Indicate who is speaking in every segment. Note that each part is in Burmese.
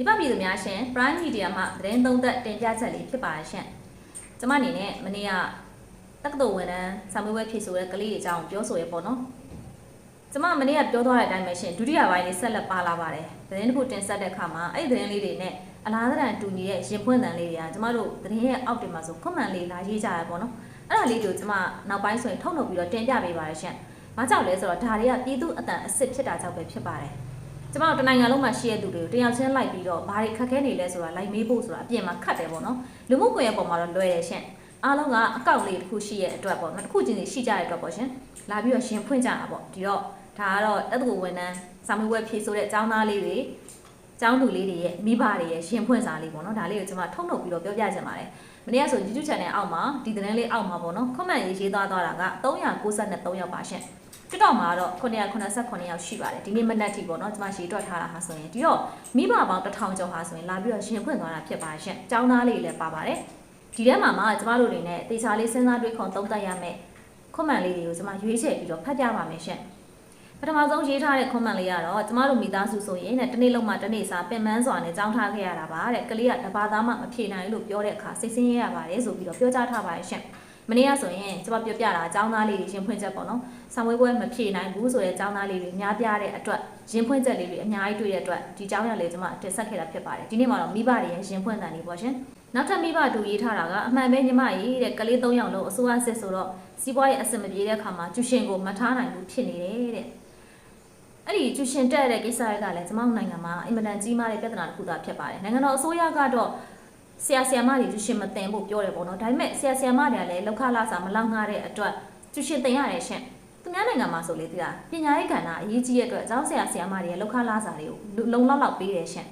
Speaker 1: မိဘပြည်သူများရှင် Prime Media မှသတင်းသုံးသပ်တင်ပြချက်လေးဖြစ်ပါရှင်။ကျွန်မအနေနဲ့မနေ့ကတက္ကသိုလ်ဝန်ထမ်းစာမေးပွဲဖြေဆိုတဲ့ကလေးတွေအကြောင်းပြောဆိုရပေါ့နော်။ကျွန်မမနေ့ကပြောသွားတဲ့အတိုင်းပဲရှင်ဒုတိယပိုင်းလေးဆက်လက်ပါလာပါတယ်။သတင်းတစ်ခုတင်ဆက်တဲ့အခါမှာအဲ့ဒီသတင်းလေးတွေနဲ့အလားတန်တူညီတဲ့ရင်ဖွင့်တန်လေးတွေကကျွန်မတို့သတင်းရဲ့အောက်တင်မှာဆို comment လေးလာရေးကြရပေါ့နော်။အဲ့ဒါလေးတွေကိုကျွန်မနောက်ပိုင်းဆိုရင်ထုတ်လုပ်ပြီးတော့တင်ပြပေးပါရရှင်။ဘာကြောင့်လဲဆိုတော့ဒါတွေကပြည်သူအတန်အစ်စ်ဖြစ်တာကြောင့်ပဲဖြစ်ပါတယ်။ ကျမတို့တနိုင်ငံလုံးမှာရှိတဲ့သူတွေကိုတယောက်ချင်းလိုက်ပြီးတော့ဘာတွေခက်ခဲနေလဲဆိုတာလိုက်မေးဖို့ဆိုတာအပြင်မှာခတ်တယ်ပေါ့နော်လူမှုကွန်ရက်ပေါ်မှာတော့လွယ်တယ်ရှင်အားလုံးကအကောင့်လေးတစ်ခုရှိရဲ့အတွက်ပေါ့နော်တစ်ခုချင်းစီရှိကြတဲ့အတွက်ပေါ့ရှင်လာပြီးတော့ရှင်ဖွင့်ကြတာပေါ့ဒီတော့ဒါကတော့တက္ကသိုလ်ဝန်ထမ်းစာမေးပွဲဖြေဆိုတဲ့အကြောင်းသားလေးတွေအကြောင်းသူလေးတွေရဲ့မိဘတွေရဲ့ရှင်ဖွင့်စာလေးပေါ့နော်ဒါလေးကိုကျွန်မထုတ်လုပ်ပြီးတော့ပြောပြချင်ပါတယ်မနေ့ကဆို YouTube channel အောက်မှာဒီသတင်းလေးအောက်မှာပေါ့နော် comment ရေးရေးသွားသွားတာက393ယောက်ပါရှင် TikTok မှာတော့989ယောက်ရှိပါတယ်ဒီနေ့မနက်ထိပေါ့နော်ကျွန်မရှေ့တွက်ထားတာဟာဆိုရင်ဒီတော့မိဘပေါင်း1000ကျော်ဟာဆိုရင်လာပြီးတော့ရှင်ဖွင့်သွားတာဖြစ်ပါရှင့်။ကျောင်းသားလေးလည်းပါပါတယ်။ဒီထဲမှာမှကျွန်မတို့တွေနဲ့တေချာလေးစဉ်းစားတွေးခွန်သုံးသပ်ရမယ်။ comment လေးတွေကိုကျွန်မရွေးချယ်ပြီးတော့ဖတ်ပြပါမယ်ရှင့်။ပထမဆုံးရေးထားတဲ့ comment လေးကတော့ကျမတို့မိသားစုဆိုရင်တဲ့တစ်နေ့လုံးမှတစ်နေ့စာပင်ပန်းစွာနဲ့ကြောင်းထားခဲ့ရတာပါတဲ့ကလေးကတပါသားမှမဖြေနိုင်လို့ပြောတဲ့အခါစိတ်ဆင်းရဲရပါတယ်ဆိုပြီးတော့ပြောကြားထားပါတယ်ရှင့် မနေ့ကဆိုရင်ကျမပြောပြတာအကြောင်းသားလေးတွေရင်ဖွင့်ချက်ပေါ့နော်ဆောင်းဝဲပွဲမဖြေနိုင်ဘူးဆိုတဲ့အကြောင်းသားလေးတွေများပြားတဲ့အတွက်ရင်ဖွင့်ချက်လေးတွေအများကြီးတွေ့တဲ့အတွက်ဒီအကြောင်းရလေးကျမတင်ဆက်ခဲ့တာဖြစ်ပါတယ်ဒီနေ့မှာတော့မိဘတွေရဲ့ရင်ဖွင့်တန်လေးပေါ့ရှင်နောက်ထပ်မိဘတူရေးထားတာကအမှန်ပဲညီမကြီးတဲ့ကလေး၃ယောက်လုံးအစိုးရစစ်ဆိုတော့စီးပွားရေးအဆင်မပြေတဲ့အခါမှာကျူရှင်ကိုမထားနိုင်ဘူးဖြစ်နေတယ်တဲ့အဲ့ဒီကျူရှင်တက်တဲ့ကိစ္စတွေကလည်းကျမတို့နိုင်ငံမှာအင်မတန်ကြီးမားတဲ့ပြဿနာတစ်ခုသာဖြစ်ပါတယ်နိုင်ငံတော်အစိုးရကတော့ ဆရာဆရာမတွေကျူရှင်မတင်ဖို့ပြောတယ်ပေါ့နော်ဒါပေမဲ့ဆရာဆရာမတွေကလည်းလောက်ခလာစာမလောက်ငှတဲ့အတွက်ကျူရှင်တင်ရတယ်ရှင်သူများနိုင်ငံမှာဆိုလေဒီလားပညာရေးကဏ္ဍအရေးကြီးတဲ့အတွက်ကျောင်းဆရာဆရာမတွေရဲ့လောက်ခလာစာတွေကိုလုံလောက်လောက်ပေးတယ်ရှင်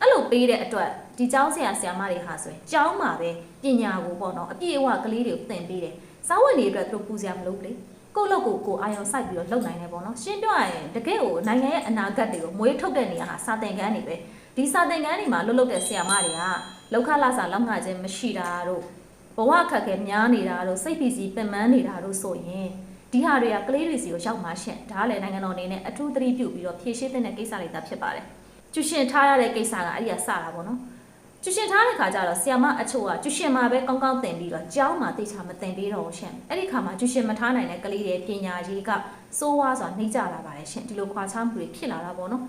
Speaker 1: အဲ့လိုပေးတဲ့အတွက်ဒီကျောင်းဆရာဆရာမတွေဟာဆိုရင်ကျောင်းမှာပဲပညာကိုပေါ့နော်အပြည့်အဝကလေးတွေကိုသင်ပေးတယ်စာဝတ်နေအတွက်သူတို့ပူစရာမလိုဘူးလေကိုယ့်လောက်ကိုကိုယ်အာရုံစိုက်ပြီးတော့လုပ်နိုင်တယ်ပေါ့နော်ရှင်းပြရရင်တကယ်ကိုနိုင်ငံရဲ့အနာဂတ်တွေကိုမွေးထုတ်တဲ့နေရာဟာစာသင်ခန်းတွေပဲ ဒီစာသင်ခန်းတွေမှာလှုပ်လှုပ်တဲ့ဆရာမတွေကလောက်ခလာစာလောက်ငှခြင်းမရှိတာတို့ဘဝခက်ခဲများနေတာတို့စိတ်ဖိစီးပင်ပန်းနေတာတို့ဆိုရင်ဒီဟာတွေကကလေးတွေစီကိုရောက်မှရှင့်ဒါကလည်းနိုင်ငံတော်အနေနဲ့အထူးသတိပြုပြီးတော့ဖြည့်ရှင်းတဲ့ကိစ္စတွေသာဖြစ်ပါတယ်ကျူရှင်ထားရတဲ့ကိစ္စကအဲ့ဒီကစတာပေါ့နော်ကျူရှင်ထားတဲ့ခါကျတော့ဆီယမအချို့ကကျူရှင်မှာပဲကောင်းကောင်းသင်ပြီးတော့ကျောင်းမှာသိချာမသင်ပေးတော့ဘူးရှင်အဲ့ဒီခါမှာကျူရှင်မထားနိုင်တဲ့ကလေးတွေပညာရေးကစိုးဝါးစွာနှိမ့်ကြလာပါတယ်ရှင်ဒီလိုခွာချမှုတွေဖြစ်လာတာပေါ့နော်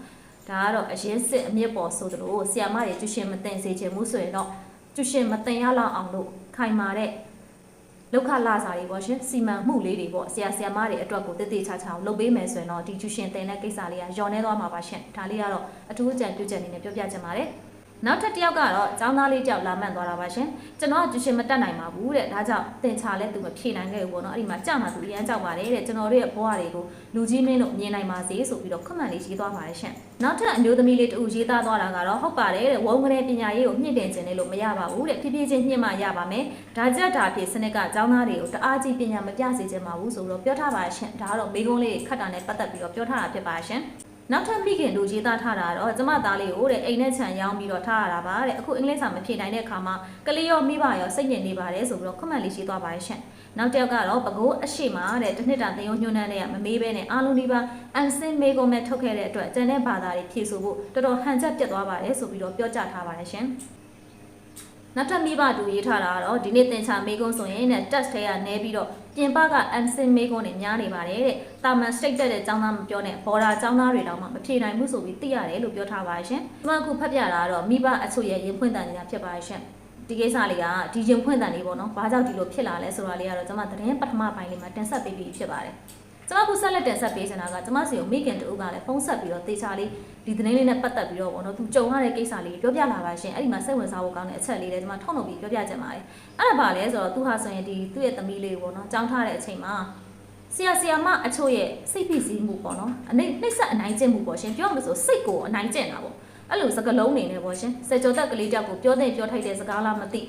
Speaker 1: ဒါကတော့အရင်စစ်အမြင့်ပေါ်ဆိုသလိုဆီယမတွေကျူရှင်မသင်စေချင်ဘူးဆိုရင်တော့ကျူရှင်မသင်ရလောက်အောင်လို့ခိုင်မာတဲ့လောက်ခလာစာတွေပေါ့ရှင်စီမံမှုလေးတွေပေါ့ဆရာဆရာမတွေအတွက်ကိုတည်တည်ချာချာလုပ်ပေးမယ်ဆိုရင်တော့ဒီကျူရှင်တင်တဲ့ကိစ္စလေးကညော်နေသွားမှာပါရှင်ဒါလေးကတော့အထူးအကြံပြုချက်အနေနဲ့ပြောပြချင်ပါတယ် နောက်ထပ်တစ်ယောက်ကတော့ចောင်းသားလေးတယောက်လာမှန်သွားတာပါရှင်ကျွန်တော်ကကျူရှင်မတက်နိုင်ပါဘူးတဲ့ဒါကြောင့်တင်ချလဲသူမဖြေနိုင်ခဲ့ဘူးပေါ့နော်အဲ့ဒီမှာကြာမှသူအရန်ကြောက်ပါတယ်တဲ့ကျွန်တော်တို့ရဲ့ဘဝတွေကိုလူကြီးမင်းတို့မြင်နိုင်ပါစေဆိုပြီးတော့ခွင့်မှန်လေးရေးသွားပါတယ်ရှင်နောက်ထပ်အမျိုးသမီးလေးတူရေးသားသွားတာကတော့ဟုတ်ပါတယ်တဲ့ဝုံကနေပညာရေးကိုမြင့်တင်ခြင်းနဲ့လို့မရပါဘူးတဲ့ဖြည်းဖြည်းချင်းညှင့်မှရပါမယ်ဒါကြက်ဒါဖြစ်စနစ်ကចောင်းသားတွေကိုတအားကြီးပညာမပြစေချင်ပါဘူးဆိုတော့ပြောထားပါရှင်ဒါကတော့မိကုံးလေးခတ်တာနဲ့ပတ်သက်ပြီးတော့ပြောထားတာဖြစ်ပါရှင် နောက်ထပ်မိခင်တို့ရေးသားထားတာတော့ကျမသားလေးကိုတဲ့အိမ်နဲ့ခြံရောင်းပြီးတော့ထားရတာပါတဲ့အခုအင်္ဂလိပ်စာမဖြေနိုင်တဲ့အခါမှာကလေးရောမိဘရောစိတ်ညစ်နေပါတယ်ဆိုပြီးတော့ခွင့်မှန်လေးရေးသွားပါတယ်ရှင်နောက်တစ်ယောက်ကတော့ပကိုးအရှိမတဲ့တစ်နှစ်တာသင်ရိုးညွှန်းနှန်းတဲ့မမေးဘဲနဲ့အားလုံးဒီပါအန်စင်မေကိုမဲ့ထုတ်ခဲ့တဲ့အတွက်ကျန်တဲ့ဘာသာတွေဖြေဆိုဖို့တော်တော်ဟန်ချက်ပြတ်သွားပါတယ်ဆိုပြီးတော့ပြောကြားထားပါတယ်ရှင်နောက်ထပ်မိဘတူရေးထားတာကတော့ဒီနေ့သင်ချာမေကုန်းဆိုရင်တဲ့ test ထဲကနေပြီးတော့ ပြင်ပကအန်စင်မေကုန်းနဲ့များနေပါတယ်တဲ့တာမန် state တက်တဲ့ចောင်းသားမပြောနဲ့ border ចောင်းသားတွေတော့မှမဖြေနိုင်ဘူးဆိုပြီးသိရတယ်လို့ပြောထားပါရှင်ဒီမှာအခုဖတ်ပြတာကတော့မိဘအချို့ရဲ့ရင်ဖွင့်တန်နေတာဖြစ်ပါရှင်ဒီကိစ္စလေးကဒီရင်ဖွင့်တန်လေးပေါ့နော်ဘာကြောင့်ဒီလိုဖြစ်လာလဲဆိုတာလေးကတော့ကျွန်မသတင်းပထမပိုင်းလေးမှာတင်ဆက်ပေးပြီးဖြစ်ပါတယ် ကျွန်မခုဆက်လက်တင်ဆက်ပေးချင်တာကကျွန်မစီကိုမိခင်တူကလည်းဖုန်းဆက်ပြီးတော့တေချာလေးဒီသတင်းလေးနဲ့ပတ်သက်ပြီးတော့ပေါ့နော်သူကြုံရတဲ့ကိစ္စလေးပြောပြလာပါရှင်အဲ့ဒီမှာစိတ်ဝင်စားဖို့ကောင်းတဲ့အချက်လေးလည်းကျွန်မထုတ်လုပ်ပြီးပြောပြချင်ပါတယ်အဲ့ဒါပါလဲဆိုတော့သူဟာဆိုရင်ဒီသူ့ရဲ့သမီးလေးကိုပေါ့နော်ကြောင်းထားတဲ့အချိန်မှာဆရာဆရာမအချို့ရဲ့စိတ်ဖိစီးမှုပေါ့နော်အနှိမ့်နှိမ့်ဆက်အနိုင်ကျင့်မှုပေါ့ရှင်ပြောမှဆိုစိတ်ကိုအနိုင်ကျင့်တာပေါ့အဲ့လိုစကလုံးနေနေပေါ့ရှင်စကြောတက်ကလေးတောက်ကိုပြောတဲ့ပြောထိုက်တဲ့စကားလားမသိ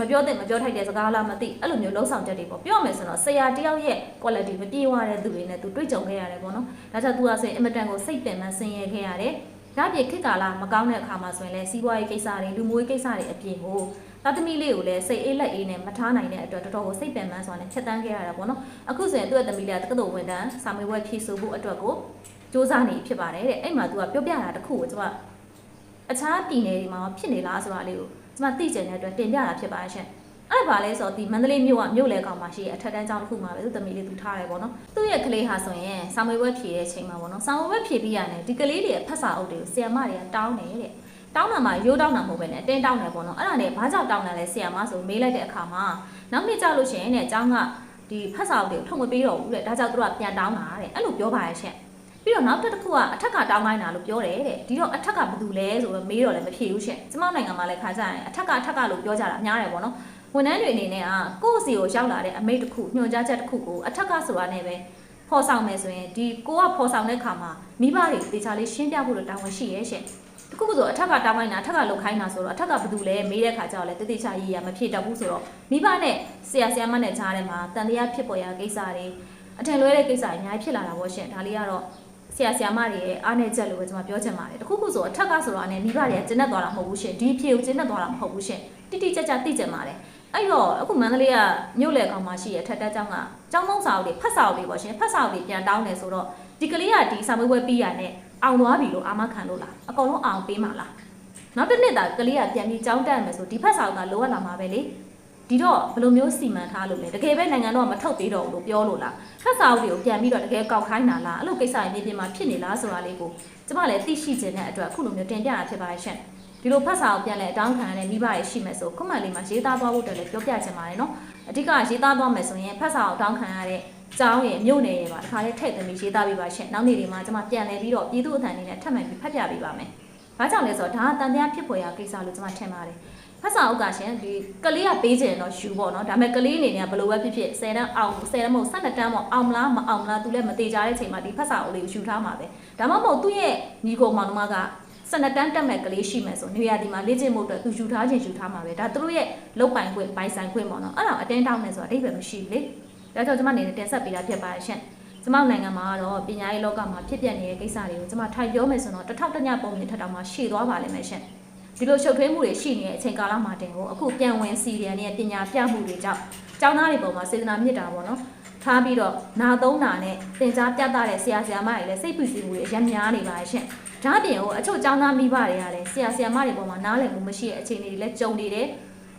Speaker 1: မပြောတဲ့မပြောထိုက်တဲ့စကားလားမသိအဲ့လိုမျိုးလုံးဆောင်ချက်တွေပေါ့ပြောမယ်ဆိုတော့ဆရာတယောက်ရဲ့ quality မပြေဝတဲ့သူတွေနဲ့သူတွေ့ကြုံခဲ့ရတယ်ပေါ့နော်ဒါကြောင့်သူကဆိုရင်အင်မတန်ကိုစိတ်ပင်ပန်းဆင်းရဲခဲ့ရတယ်ဒါပြည့်ခေတ်ကာလမကောင်းတဲ့အခါမှာဆိုရင်လည်းစီးပွားရေးကိစ္စတွေလူမှုရေးကိစ္စတွေအပြင်ကိုသားသမီးလေးကိုလည်းစိတ်အေးလက်အေးနဲ့မထားနိုင်တဲ့အတွက်တော်တော်ကိုစိတ်ပင်ပန်းစွာနဲ့ချက်တန်းခဲ့ရတာပေါ့နော်အခုဆိုရင်သူ့ရဲ့သမီးလေးကတက္ကသိုလ်ဝန်ထမ်းစာမေးပွဲဖြေဆိုဖို့အတွက်ကိုစူးစမ်းနေဖြစ်ပါတယ်တဲ့အဲ့မှာသူကပြောပြတာတစ်ခုကိုကျွန်မအခြားပြည်နယ်တွေမှာဖြစ်နေလားဆိုတာလေးကို ကျမသိကျင်တဲ့အတွက်တင်ပြတာဖြစ်ပါရှင်အဲ့ဒါပါလဲဆိုတော့ဒီမန္တလေးမြို့ကမြို့လေကောင်မှာရှိတဲ့အထက်တန်းကျောင်းတစ်ခုမှာပဲသူသမီးလေးသူထားတယ်ပေါ့နော်သူ့ရဲ့ကလေးဟာဆိုရင်ဆောင်းမွေးပွဲဖြည့်တဲ့အချိန်မှာပေါ့နော်ဆောင်းမွေးပွဲဖြည့်ပြီးရတယ်ဒီကလေးတွေရဲ့ဖတ်စာအုပ်တွေကိုဆီယမတွေကတောင်းတယ်တဲ့တောင်းတာမှရိုးတောင်းတာမဟုတ်ပဲနဲ့တင်းတောင်းတယ်ပေါ့နော်အဲ့ဒါနဲ့ဘာကြောင့်တောင်းတယ်လဲဆီယမဆိုမေးလိုက်တဲ့အခါမှာနောက်နေ့ကြောက်လို့ရှိရင်တဲ့ကျောင်းကဒီဖတ်စာအုပ်တွေကိုထုတ်မပေးတော့ဘူးတဲ့ဒါကြောင့်သူတို့ကပြန်တောင်းတာတဲ့အဲ့လိုပြောပါရဲ့ရှင့် ပြီးတော့နောက်တစ်ခုကအထက်ကတောင်းခိုင်းတာလို့ပြောတယ်တဲ့ဒီတော့အထက်ကဘာတူလဲဆိုတော့မေးတော့လည်းမဖြေဘူးရှင်ကျမနိုင်ငံမှာလည်းခါကြရင်အထက်ကအထက်ကလို့ပြောကြတာအများတယ်ပေါ့နော်ဝန်ထမ်းတွေအနေနဲ့ကကိုယ့်စီကိုရောက်လာတဲ့အမိတ်တစ်ခုညွှန်ကြားချက်တစ်ခုကိုအထက်ကဆိုတာနဲ့ပဲဖော်ဆောင်မယ်ဆိုရင်ဒီကိုကဖော်ဆောင်တဲ့ခါမှာမိဘတွေတေချာလေးရှင်းပြဖို့လို့တာဝန်ရှိရဲ့ရှင်တခုခုဆိုအထက်ကတောင်းခိုင်းတာအထက်ကလုပ်ခိုင်းတာဆိုတော့အထက်ကဘာတူလဲမေးတဲ့ခါကျတော့လေတေတေချာရေးရမဖြေတတ်ဘူးဆိုတော့မိဘနဲ့ဆရာဆရာမနဲ့ကြားထဲမှာတန်တရားဖြစ်ပေါ်ရာကိစ္စတွေအထင်လွဲတဲ့ကိစ္စတွေအများကြီးဖြစ်လာတာပေါ့ရှင်ဒါလေးကတော့ ဆရာဆရာမတွေရဲ့အားနဲ့ချက်လို့ပဲကျွန်မပြောချင်ပါတယ်တခုခုဆိုအထက်ကဆိုတော့အနေမိဘတွေကကျဉ်တ်သွားတာမဟုတ်ဘူးရှင်ဒီဖြေကိုကျဉ်တ်သွားတာမဟုတ်ဘူးရှင်တိတိကျကျသိကြပါတယ်အဲ့တော့အခုမန္တလေးကမြို့လေကောင်မှာရှိရထက်တက်ကျောင်းကကျောင်းမုံစာအုပ်တွေဖတ်စာအုပ်တွေပေါ့ရှင်ဖတ်စာအုပ်တွေပြန်တောင်းတယ်ဆိုတော့ဒီကလေးကဒီစာမွေးပွဲပြီးရတဲ့အောင်သွားပြီလို့အာမခံလို့လားအကုန်လုံးအောင်ပေးမှာလားနောက်တစ်နှစ်တာကလေးကပြန်ပြီးကျောင်းတက်မယ်ဆိုဒီဖတ်စာအုပ်ကလိုအပ်လာမှာပဲလေ ဒီတော့ဘယ်လိုမျိုးစီမံထားလို့လဲတကယ်ပဲနိုင်ငံတော်ကမထုတ်သေးတော့ဘူးလို့ပြောလို့လားဖတ်စာအုပ်တွေကိုပြန်ပြီးတော့တကယ်ကောက်ခိုင်းတာလားအဲ့လိုကိစ္စတွေပြင်မှာဖြစ်နေလားဆိုတာလေးကိုကျမလည်းသိရှိခြင်းတဲ့အတွက်အခုလိုမျိုးတင်ပြတာဖြစ်ပါရဲ့ရှင်ဒီလိုဖတ်စာအုပ်ပြန်လဲအတောင်းခံရတဲ့မိဘတွေရှိမယ်ဆိုခုမှန်လေးမှာရေးသားသွားဖို့တည်းလည်းပြောပြချင်ပါတယ်နော်အဓိကရေးသားသွားမယ်ဆိုရင်ဖတ်စာအုပ်တောင်းခံရတဲ့ကျောင်းရဲ့မြို့နယ်ရဲ့ပါတခါလေးထည့်သွင်းပြီးရေးသားပေးပါရှင်နောက်နေ့တွေမှာကျမပြန်လဲပြီးတော့ပြည်သူအထံအနေနဲ့ထပ်မံပြီးဖတ်ပြပေးပါမယ်ဘာကြောင့်လဲဆိုတော့ဒါကတန်တရားဖြစ်ပေါ်ရာကိစ္စလို့ကျမထင်ပါတယ် ဖတ်စာအုပ်ကရှင်ဒီကလေးကပေးခြင်းတော့ယူပေါ့နော်ဒါပေမဲ့ကလေးအနေနဲ့ကဘယ်လိုပဲဖြစ်ဖြစ်10တန်းအောင်10တန်းမဟုတ်12တန်းပေါ့အောင်မလားမအောင်မလားသူလည်းမသေးကြတဲ့အချိန်မှာဒီဖတ်စာအုပ်လေးကိုယူထားမှာပဲဒါမှမဟုတ်သူ့ရဲ့ညီကိုမောင်နှမက12တန်းတက်မဲ့ကလေးရှိမယ်ဆိုနေရာဒီမှာလေ့ကျင့်ဖို့အတွက်သူယူထားခြင်းယူထားမှာပဲဒါသူတို့ရဲ့လုတ်ပိုင်ခွင့်ပိုင်ဆိုင်ခွင့်ပေါ့နော်အဲ့ဒါအတင်းတောင်းနေဆိုတာအဓိပ္ပာယ်မရှိဘူးလေဒါကြောင့်ကျွန်မအနေနဲ့တင်ဆက်ပေးတာဖြစ်ပါရှင်ကျမနိုင်ငံမှာကတော့ပညာရေးလောကမှာဖြစ်ပျက်နေတဲ့ကိစ္စတွေကိုကျမထိုင်ပြောမယ်ဆိုတော့တစ်ထောက်တစ်ညပုံမြင်ထက်တောင်မှရှည်သွားပါလိမ့်မယ်ရှင် ဒီလိုရှုပ်ထွေးမှုတွေရှိနေတဲ့အချိန်ကာလမှာတင်ကိုအခုပြန်ဝင်စီရီယန်နဲ့ပညာပြမှုတွေကြောင့်ကျောင်းသားတွေပုံမှာစေတနာမြစ်တာပေါ့နော်ထားပြီးတော့နာသုံးတာနဲ့သင်ကြားပြသတဲ့ဆရာဆရာမတွေလည်းစိတ်ပူစီမှုတွေအများများနေပါရဲ့ရှင်ဒါအပြင်ကိုအချို့ကျောင်းသားမိဘတွေကလည်းဆရာဆရာမတွေပုံမှာနားလည်မှုမရှိတဲ့အခြေအနေတွေလည်းကြုံနေတယ်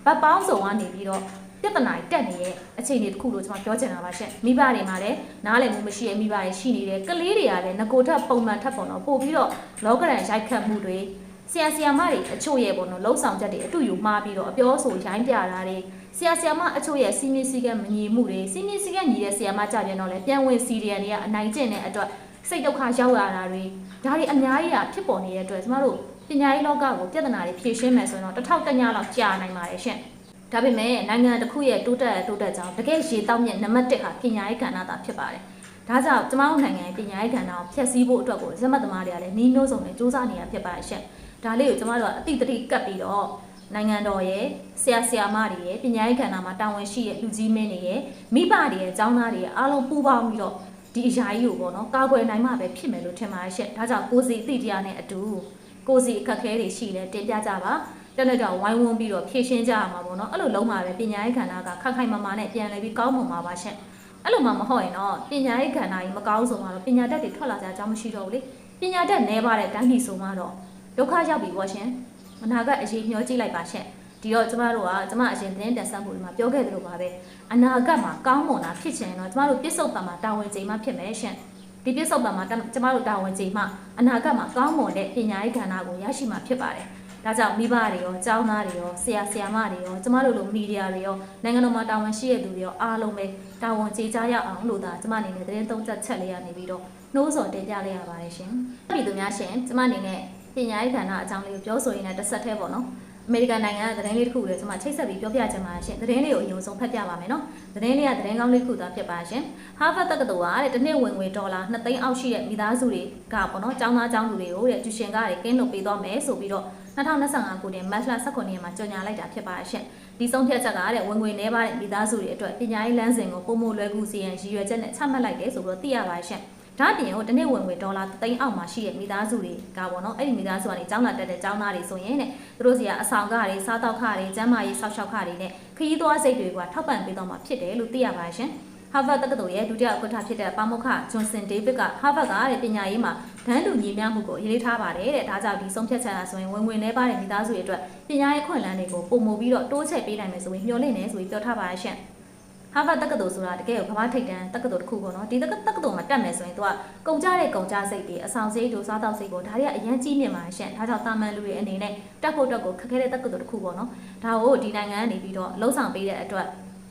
Speaker 1: ဗတ်ပေါင်းစုံကနေပြီးတော့ပြဿနာတွေတက်နေတဲ့အခြေအနေတစ်ခုလို့ကျွန်တော်ပြောချင်တာပါရှင်မိဘတွေမှာလည်းနားလည်မှုမရှိတဲ့မိဘတွေရှိနေတယ်ကလေးတွေကလည်းငကိုထက်ပုံမှန်ထက်ပုံတော့ပို့ပြီးတော့လောကရန်ရိုက်ခတ်မှုတွေ ဆရာဆရာမတွေအချို့ရဲ့ပေါ့နော်လှုပ်ဆောင်ချက်တွေအတူယူမှားပြီးတော့အပြောဆိုရိုင်းပြတာတွေဆရာဆရာမအချို့ရဲ့စီမင်းစည်းကမ်းမညီမှုတွေစီမင်းစည်းကမ်းညီတဲ့ဆရာမကြပြန်တော့လဲပြန်ဝင်စီရီယန်တွေကအနိုင်ကျင့်တဲ့အတွက်စိတ်ဒုက္ခရောက်ရတာတွေဒါတွေအများကြီးကဖြစ်ပေါ်နေတဲ့အတွက်ကျမတို့ပညာရေးလောကကိုပြဿနာတွေဖြေရှင်းမယ်ဆိုရင်တော့တစ်ထောက်တစ်ညလောက်ကြာနိုင်ပါတယ်ရှင်ဒါပေမဲ့နိုင်ငံတစ်ခုရဲ့တိုးတက်တိုးတက်ကြောင်းတကယ်ရေတောက်မြင့်နံပါတ်1ဟာပညာရေးကဏ္ဍသာဖြစ်ပါတယ် ဒါကြောင့်ကျမတို့နိုင်ငံရဲ့ပညာရေးကဏ္ဍကိုဖျက်ဆီးဖို့အတွက်ကိုဇမတ်သမားတွေကလည်းနှီးနှိုးစုံနဲ့စူးစမ်းနေတာဖြစ်ပါတယ်ရှင်ဒါလေးကိုကျမတို့ကအတိတ်တတိကပ်ပြီးတော့နိုင်ငံတော်ရဲ့ဆရာဆရာမတွေရဲ့ပညာရေးကဏ္ဍမှာတာဝန်ရှိတဲ့လူကြီးမင်းတွေရဲ့မိဘတွေရဲ့ကျောင်းသားတွေရဲ့အားလုံးပူးပေါင်းပြီးတော့ဒီအရာကြီးကိုပေါ့နော်ကာကွယ်နိုင်မှပဲဖြစ်မယ်လို့ထင်ပါတယ်ရှင့်ဒါကြောင့်ကိုစီအတိတ်တရားနဲ့အတူကိုစီအခက်အခဲတွေရှိလဲတင်ပြကြပါတက်လက်တော့ဝိုင်းဝန်းပြီးတော့ဖြည့်ရှင်းကြရမှာပေါ့နော်အဲ့လိုလုံးမှာပဲပညာရေးကဏ္ဍကခက်ခိုင်မာမာနဲ့ပြန်လည်ပြီးကောင်းမွန်မှာပါရှင့် အဲ့လိုမှမဟုတ်ရင်တော့ပညာရေးကဏ္ဍကြီးမကောင်းဆုံးတော့ပညာတတ်တွေထွက်လာကြအကြောင်းမရှိတော့ဘူးလေပညာတတ်နဲပါတဲ့တန်းပြည်ဆိုမှတော့ဒုက္ခရောက်ပြီပေါ့ရှင်အနာဂတ်အရေးမျှောကြည့်လိုက်ပါရှင်ဒီတော့ကျမတို့ကကျမအရင်သတင်းတင်ဆက်မှုတွေမှာပြောခဲ့သလိုပါပဲအနာဂတ်မှာကောင်းမွန်တာဖြစ်ချင်တော့ကျမတို့ပြစ္ဆုတ်ပံမှာတာဝန်ချိန်မှဖြစ်မယ်ရှင်ဒီပြစ္ဆုတ်ပံမှာကျမတို့တာဝန်ချိန်မှအနာဂတ်မှာကောင်းမွန်တဲ့ပညာရေးကဏ္ဍကိုရရှိမှာဖြစ်ပါတယ် ဒါကြောင့်မိဘတွေရောကျောင်းသားတွေရောဆရာဆရာမတွေရောကျမတို့လိုမီဒီယာတွေရောနိုင်ငံတော်မှာတာဝန်ရှိတဲ့သူတွေရောအားလုံးပဲတာဝန်ကျေကြရအောင်လို့သာကျမအနေနဲ့သတင်းသုံးချက်ချက်လေးရနေပြီးတော့နှိုးဆော်တင်ပြလိုက်ရပါတယ်ရှင်ပြည်သူများရှင်ကျမအနေနဲ့ပညာရေးကဏ္ဍအကြောင်းလေးကိုပြောဆိုရင်းနဲ့တစ်ဆက်တည်းပေါ့နော်အမေရိကန်နိုင်ငံကသတင်းလေးတစ်ခုကိုကျွန်မချိတ်ဆက်ပြီးပြောပြချင်ပါရှင်သတင်းလေးကိုအရင်ဆုံးဖတ်ပြပါမယ်နော်သတင်းလေးကသတင်းကောင်းလေးတစ်ခုသာဖြစ်ပါရှင်ဟာဗတ်တက္ကသိုလ်ကတဲ့တစ်နှစ်ဝင်ငွေဒေါ်လာ2သိန်းအောက်ရှိတဲ့မိသားစုတွေကပေါ့နော်ကျောင်းသားကျောင်းသူတွေကိုတဲ့ကျူရှင်ကတွေကင်းလုပ်ပေးသွားမယ်ဆိုပြီးတော့ 2025ခုနှစ်မတ်လ19ရက်မှာကြေညာလိုက်တာဖြစ်ပါရှင်ဒီဆုံးဖြတ်ချက်ကတဲ့ဝင်ငွေနှဲပါတဲ့မိသားစုတွေအတွက်ပညာရေးလမ်းစဉ်ကိုပုံမလွယ်ကူစီရင်ရည်ရွယ်ချက်နဲ့ချမှတ်လိုက်တယ်ဆိုပြီးတော့သိရပါရှင်ဒါ့အပြင်ဟိုတစ်နေ့ဝင်ငွေဒေါ်လာ3သိန်းအောက်မှာရှိတဲ့မိသားစုတွေကပေါ့နော်အဲ့ဒီမိသားစုကနေကျောင်းလာတက်တဲ့ကျောင်းသားတွေဆိုရင်တဲ့သူတို့စီကအဆောင်ခတွေစားတောက်ခတွေကျန်းမာရေးဆောက်ရှောက်ခတွေနဲ့ခရီးသွားစိတ်တွေကထောက်ပံ့ပေးတော့မှာဖြစ်တယ်လို့သိရပါရှင် Harvard တက္ကသိုလ်ရဲ့ဒုတိယဥက္ကဋ္ဌဖြစ်တဲ့ပါမောက္ခ Johnson David က Harvard ကတဲ့ပညာရေးမှာဒန်းတူညီမျှမှုကိုအရေးလေးထားပါတယ်တဲ့ဒါကြောင့်ဒီဆုံးဖြတ်ချက်ဟာဆိုရင်ဝင်ဝင်နေပါတဲ့မိသားစုတွေအတွက်ပညာရေးခွင့်လန်းတွေကိုပုံမူပြီးတော့တိုးချဲ့ပေးနိုင်မယ်ဆိုရင်မျှော်လင့်နေဆိုပြီးပြောထားပါရရှင်ဟာဗတ်တက္ကသိုလ်ဆိုတာတကယ်ကိုကမ္ဘာထိပ်တန်းတက္ကသိုလ်တစ်ခုပေါ့နော်ဒီတက္ကတက္ကသိုလ်မှာတက်မယ်ဆိုရင်သူကကုန်ကြတဲ့ကုန်ကြစိတ်တွေအဆောင်စိတ်တို့စားတော့စိတ်ကိုဒါတွေကအရန်ကြီးမြင့်ပါရှင့်ဒါကြောင့်တာမန်လူတွေအနေနဲ့တက်ဖို့အတွက်ကိုခက်ခဲတဲ့တက္ကသိုလ်တစ်ခုပေါ့နော်ဒါကိုဒီနိုင်ငံကနေပြီးတော့လှုံ့ဆော်ပေးတဲ့အတွက်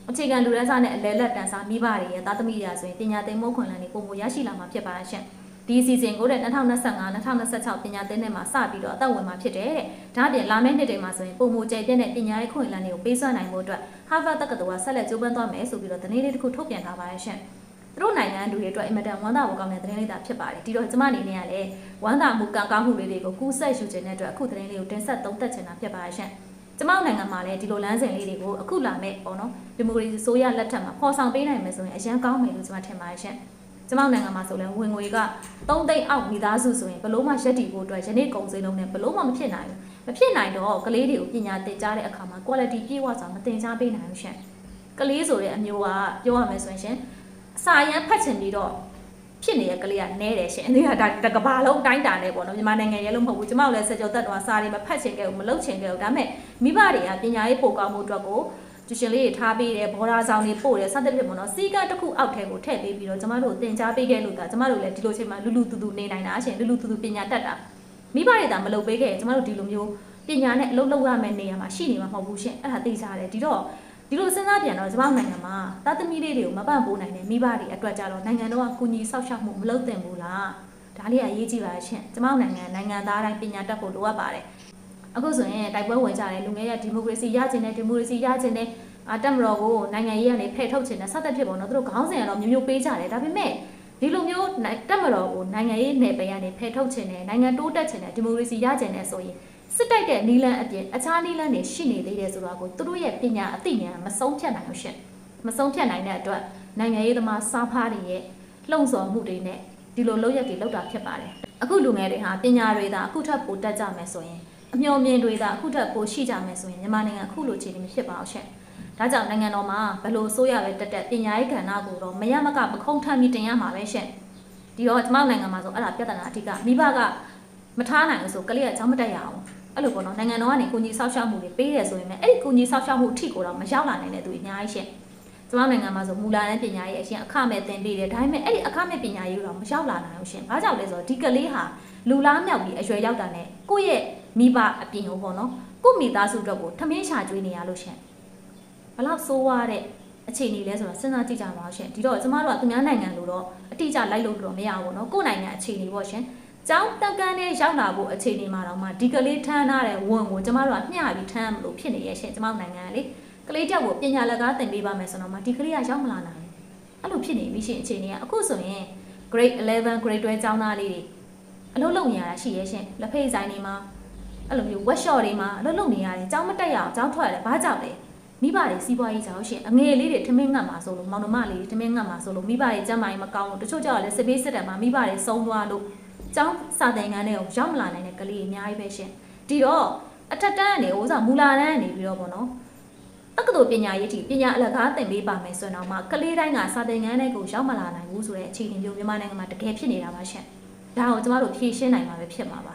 Speaker 1: အခြေခံလူရန်းစားနဲ့အလဲလက်တန်းစားမိဘတွေရဲ့သားသမီးတွေဆိုရင်ပညာသင်မိုးခွင့်လန်းတွေပုံမရရှိလာမှာဖြစ်ပါရှင့်ဒီအစီအစဉ်ကိုတဲ့2025 2026ပညာသင်တဲ့မှာစပြီးတော့အသက်ဝင်မှာဖြစ်တယ်တဲ့ဒါအပြင်လာမယ့်နှစ်တွေမှာဆိုရင်ပုံမကျပြည့်တဲ့ပညာရေးခွင့်လန်းတွေကိုပေးစွမ်းနိုင်ဖို့အတွက် Harvard တက္ကသိုလ်ကဆက်လက်ကြိုးပမ်းသွားမယ်ဆိုပြီးတော့သတင်းလေးတစ်ခုထုတ်ပြန်ထားပါတယ်ရှင်။သူတို့နိုင်ငံလူတွေအတွက်အင်မတန်ဝမ်းသာဖို့ကောင်းတဲ့သတင်းလေးသာဖြစ်ပါတယ်။ဒီတော့ကျမအနေနဲ့ကလည်းဝမ်းသာမှုကံကောင်းမှုလေးတွေကိုကူးဆက်ယူခြင်းတဲ့အတွက်အခုသတင်းလေးကိုတင်ဆက်သုံးသပ်ချင်တာဖြစ်ပါတယ်ရှင်။ ကျမတို့နိုင်ငံမှာလည်းဒီလိုလမ်းစဉ်လေးတွေကိုအခုလာမဲ့ပေါ့နော်ဒီမိုကရေစီဆိုရလက်ထက်မှာပေါ်ဆောင်ပေးနိုင်မယ်ဆိုရင်အရန်ကောင်းမယ်လို့ကျမထင်ပါတယ်ရှင်။ကျမတို့နိုင်ငံမှာဆိုလဲဝင်ငွေက3သိန်းအောက်မိသားစုဆိုရင်ဘလို့မှရက်တည်ဖို့အတွက်ယနေ့ကုန်စည်လုံးနဲ့ဘလို့မှမဖြစ်နိုင်ဘူး။မဖြစ်နိုင်တော့ကလေးတွေကိုပညာသင်ကြားတဲ့အခါမှာ quality ပြည့်ဝစွာမသင်ကြားပေးနိုင်ဘူးရှင်။ကလေးဆိုတဲ့အမျိုးကပြောရမယ်ဆိုရင်ရှင်အစာရန်ဖတ်ချင်ပြီးတော့ ဖြစ်နေတဲ့ကလေးကနဲတယ်ရှင်အဲ့ဒါဒါကဘာလုံးတိုင်းတာနေပေါ့နော်မြန်မာနိုင်ငံရဲလို့မဟုတ်ဘူးကျမတို့လည်းစကြောတက်တော့စာတွေမဖတ်ချင်ခဲ့ဘူးမလုပ်ချင်ခဲ့ဘူးဒါပေမဲ့မိဘတွေကပညာရေးပို့ကောင်းမှုအတွက်ကိုကျရှင်လေးတွေထားပေးတယ်ဘော်ဒါဆောင်တွေပို့တယ်စသဖြင့်ပေါ့နော်စီကတစ်ခုအောက်ထဲကိုထည့်ပေးပြီးတော့ကျမတို့သင်ကြားပေးခဲ့လို့ဒါကျမတို့လည်းဒီလိုချိန်မှာလူလူတူတူနေနိုင်တာအရှင်လူလူတူတူပညာတတ်တာမိဘတွေဒါမလုပ်ပေးခဲ့ရင်ကျမတို့ဒီလိုမျိုးပညာနဲ့အလုပ်လုပ်ရမယ့်နေရာမှာရှိနေမှာမဟုတ်ဘူးရှင်အဲ့ဒါသိကြတယ်ဒီတော့ ဒီလိုစဉ်းစားပြန်တော့ကျမတို့နိုင်ငံမှာတာသမီလေးတွေကိုမပန့်ပိုးနိုင်တဲ့မိဘတွေအတွက်ကြတော့နိုင်ငံတော်ကကုညီဆောက်ရှောက်မှုမလုပ်သင့်ဘူးလားဒါလေးကအရေးကြီးပါရှင်ကျမတို့နိုင်ငံနိုင်ငံသားတိုင်းပညာတတ်ဖို့လိုအပ်ပါတယ်အခုဆိုရင်တိုက်ပွဲဝင်ကြတယ်လူငယ်ရဲ့ဒီမိုကရေစီရခြင်းနဲ့ဒီမိုကရေစီရခြင်းနဲ့အာတက်မတော်ကိုနိုင်ငံရေးကနေဖယ်ထုတ်ခြင်းနဲ့ဆက်သက်ဖြစ်ပေါ်တော့သူတို့ခေါင်းစဉ်ကတော့မျိုးမျိုးပေးကြတယ်ဒါပေမဲ့ဒီလိုမျိုးတက်မတော်ကိုနိုင်ငံရေးနယ်ပယ်ကနေဖယ်ထုတ်ခြင်းနဲ့နိုင်ငံတိုးတက်ခြင်းနဲ့ဒီမိုကရေစီရခြင်းနဲ့ဆိုရင် စစ်တိုက်တဲ့နီလန်အပြင်အခြားနီလန်တွေရှိနေသေးတယ်ဆိုတာကိုသူတို့ရဲ့ပညာအသိဉာဏ်မဆုံးဖြတ်နိုင်လို့ရှင်မဆုံးဖြတ်နိုင်တဲ့အတွက်နိုင်ငံရေးသမားစားဖားတွေရဲ့လှုံ့ဆော်မှုတွေနဲ့ဒီလိုလုပ်ရက်တွေလုပ်တာဖြစ်ပါတယ်အခုလူငယ်တွေဟာပညာတွေသာအခုထပ်ပိုတက်ကြမယ်ဆိုရင်အမျှော်မြင်တွေသာအခုထပ်ပိုရှိကြမယ်ဆိုရင်မြန်မာနိုင်ငံအခုလိုအခြေအနေမဖြစ်ပါဘူးရှင်ဒါကြောင့်နိုင်ငံတော်မှာဘယ်လိုဆိုရပဲတက်တက်ပညာရေးကဏ္ဍကိုတော့မရမကပခုံးထမ်းပြီးတင်ရမှာပဲရှင်ဒီတော့ကျမတို့နိုင်ငံမှာဆိုအဲ့ဒါပြဿနာအဓိကမိဘကမထားနိုင်ဘူးဆိုကလေးကကျောင်းမတက်ရအောင် အဲ့လိုပေါ့နော်နိုင်ငံတော်ကနေကိုကြီးဆောက်ရှောက်မှုတွေပေးတယ်ဆိုရင်လည်းအဲ့ဒီကိုကြီးဆောက်ရှောက်မှုအထိကိုတော့မရောက်လာနိုင်တဲ့သူအများကြီးရှင်ကျမနိုင်ငံမှာဆိုမူလာတန်းပညာရေးအရှင်အခမဲ့သင်ပေးတယ်ဒါပေမဲ့အဲ့ဒီအခမဲ့ပညာရေးတော့မရောက်လာနိုင်ဘူးရှင်ဘာကြောင့်လဲဆိုတော့ဒီကလေးဟာလူလားမြောက်ပြီးအရွယ်ရောက်တာနဲ့ကိုယ့်ရဲ့မိဘအပြင်ကိုပေါ့နော်ကိုယ့်မိသားစုအတွက်ကိုထမင်းရှာကျွေးနေရလို့ရှင်ဘလောက်ဆိုးွားတဲ့အခြေအနေလဲဆိုတော့စဉ်းစားကြည့်ကြပါဦးရှင်ဒီတော့ကျမတို့ကသူများနိုင်ငံလိုတော့အတိအကျလိုက်လို့တော့မရဘူးပေါ့နော်ကိုယ့်နိုင်ငံအခြေအနေပေါ့ရှင် ကျောင်းတက်ကန်းနဲ့ရောက်လာဖို့အခြေအနေမှာတော့မှဒီကလေးထမ်းထားတဲ့ဝန်ကိုကျမတို့ကမျှပြီးထမ်းမလို့ဖြစ်နေရဲ့ရှင်ကျမတို့နိုင်ငံကလေကလေးတက်ကိုပညာလက်ကားသင်ပေးပါမယ်ဆိုတော့မှဒီကလေးကရောက်မလာနိုင်ဘူးအဲ့လိုဖြစ်နေပြီရှင်အခြေအနေကအခုဆိုရင် grade 11 grade 12ကျောင်းသားလေးတွေအလုပ်လုပ်နေရတာရှိရဲ့ရှင်လက်ဖေးဆိုင်တွေမှာအဲ့လိုမျိုး workshop တွေမှာအလုပ်လုပ်နေရတယ်ကျောင်းမတက်ရအောင်ကျောင်းထွက်ရတယ်ဘာကြောင့်လဲမိဘတွေစီးပွားရေးကြောင့်ရှင်အငယ်လေးတွေထမင်းငတ်မှာဆိုလို့မောင်နှမလေးတွေထမင်းငတ်မှာဆိုလို့မိဘတွေကျမ်းမာရေးမကောင်းလို့တချို့ကြောင့်လည်းစစ်ပေးစစ်တယ်မှာမိဘတွေဆုံးသွားလို့ ကျောင်းစာသင်ခန်းတွေကိုရောက်မလာနိုင်တဲ့ကလေးအများကြီးပဲရှင်ဒီတော့အထက်တန်းကနေဥစားမူလာတန်းကနေပြီးတော့ပေါ့နော်တက္ကသိုလ်ပညာရေးတီပညာအလကားသင်ပေးပါမယ်ဆိုတော့မှကလေးတိုင်းကစာသင်ခန်းတွေကိုရောက်မလာနိုင်ဘူးဆိုတဲ့အခြေအနေမျိုးမြန်မာနိုင်ငံမှာတကယ်ဖြစ်နေတာပါရှင်ဒါကိုကျမတို့ဖြေရှင်းနိုင်မှာပဲဖြစ်မှာပါ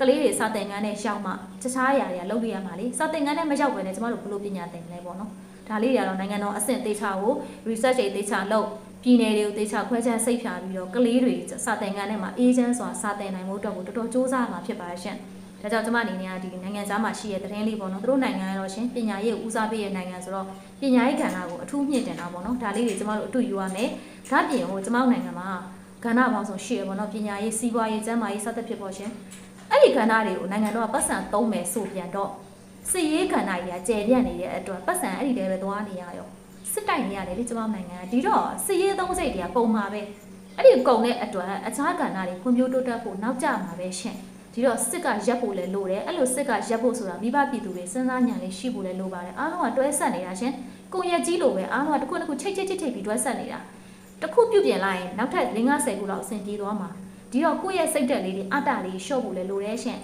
Speaker 1: ကလေးတွေစာသင်ခန်းနဲ့ရောက်မှတခြားအရာတွေကလုပ်လို့ရမှာလေစာသင်ခန်းနဲ့မရောက်ဘဲနဲ့ကျမတို့ဘယ်လိုပညာသင်လဲပေါ့နော်ဒါလေးတွေကတော့နိုင်ငံတော်အဆင့်သေးချာကို research တွေသေချာလုပ် ပြည်နယ်တွေကိုသေချာခွဲခြားစိတ်ဖြာပြီးတော့ကလေးတွေစာသင်ခန်းထဲမှာအေးချမ်းစွာစာသင်နိုင်မှုအတွက်ကိုတော်တော်စူးစမ်းမှာဖြစ်ပါရှင်။ဒါကြောင့်ကျမအနေနဲ့ကဒီနိုင်ငံသားမှာရှိတဲ့သတင်းလေးပေါ့နော်သူတို့နိုင်ငံရောရှင်ပညာရေးကိုဦးစားပေးတဲ့နိုင်ငံဆိုတော့ပညာရေးကဏ္ဍကိုအထူးမြင့်တင်တာပေါ့နော်ဒါလေးတွေကျမတို့အတူယူရမယ်။ဒါပြင်ဟိုကျမတို့နိုင်ငံမှာကဏ္ဍပေါင်းစုံရှိရပေါ့နော်ပညာရေးစီးပွားရေးကျန်းမာရေးစသဖြင့်ပေါ့ရှင်။အဲ့ဒီကဏ္ဍတွေကိုနိုင်ငံတော်ကပတ်စံသုံးမယ်ဆိုပြန်တော့စစ်ရေးကဏ္ဍကြီးကကျယ်ပြန့်နေတဲ့အတွက်ပတ်စံအဲ့ဒီတည်းပဲသွားနေရရော စစ်တိုက်နေရတယ်လေကျမတို့နိုင်ငံကဒီတော့စစ်ရေးသုံးစိတ်တွေကပုံမှာပဲအဲ့ဒီကုံတဲ့အတွက်အခြားကဏ္ဍတွေဖွံ့ဖြိုးတိုးတက်ဖို့နောက်ကျမှာပဲရှင်ဒီတော့စစ်ကရက်ဖို့လဲလိုတယ်အဲ့လိုစစ်ကရက်ဖို့ဆိုတာမိဘပြည်သူတွေစဉ်းစားဉာဏ်လေးရှိဖို့လဲလိုပါတယ်အားလုံးကတွဲဆက်နေတာရှင်ကိုရက်ကြီးလိုပဲအားလုံးကတစ်ခုတစ်ခုချိတ်ချိတ်ချိတ်ချိတ်ပြီးတွဲဆက်နေတာတစ်ခုပြုတ်ပြင်လိုက်ရင်နောက်ထပ်50ခုလောက်အဆင်ပြေသွားမှာဒီတော့ကိုယ့်ရဲ့စိတ်တက်လေးတွေအတ္တလေးရှော့ဖို့လဲလိုတယ်ရှင်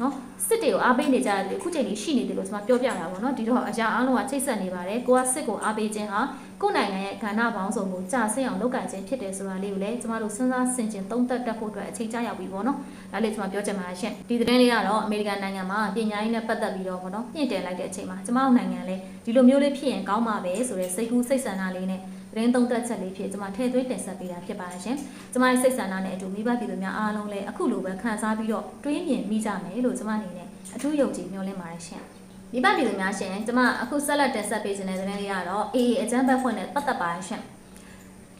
Speaker 1: နော်စစ်တွေကိုအားပေးနေကြတယ်အခုချိန်ကြီးရှိနေတယ်လို့ကျွန်မပြောပြတာပေါ့နော်ဒီတော့အရာအားလုံးကချိတ်ဆက်နေပါတယ်ကိုကစစ်ကိုအားပေးခြင်းဟာကိုယ့်နိုင်ငံရဲ့ကဏ္ဍပေါင်းစုံကိုကြာဆင်းအောင်လုပ်ကင်ခြင်းဖြစ်တယ်ဆိုတာလေးကိုလည်းကျွန်မတို့စဉ်းစားဆင်ခြင်သုံးသပ်တတ်ဖို့အတွက်အချိန်ကြာရောက်ပြီပေါ့နော်ဒါလေးကျွန်မပြောချင်ပါတယ်ရှင်ဒီသတင်းလေးကတော့အမေရိကန်နိုင်ငံမှာပညာရေးနဲ့ပတ်သက်ပြီးတော့ပေါ့နော်မြင့်တင်လိုက်တဲ့အချိန်မှာကျွန်မတို့နိုင်ငံလည်းဒီလိုမျိုးလေးဖြစ်ရင်ကောင်းမှာပဲဆိုတဲ့စိတ်ကူးစိတ်ဆန္ဒလေးနဲ့ သတင်းသုံးသပ်ချက်လေးဖြစ်ကျွန်မထည့်သွင်းတင်ဆက်ပေးတာဖြစ်ပါတယ်ရှင်။ကျွန်မရဲ့စိတ်ဆန္ဒနဲ့အတူမိဘပြည်သူများအားလုံးလည်းအခုလိုပဲခံစားပြီးတော့တွေးမြင်မိကြမယ်လို့ကျွန်မအနေနဲ့အထူးယုံကြည်မျှော်လင့်ပါတယ်ရှင်။မိဘပြည်သူများရှင်ကျွန်မအခုဆက်လက်တင်ဆက်ပေးခြင်းတဲ့သတင်းလေးကတော့ AA အကြမ်းဖက်ဖွဲ့နဲ့ပတ်သက်ပါတယ်ရှင်။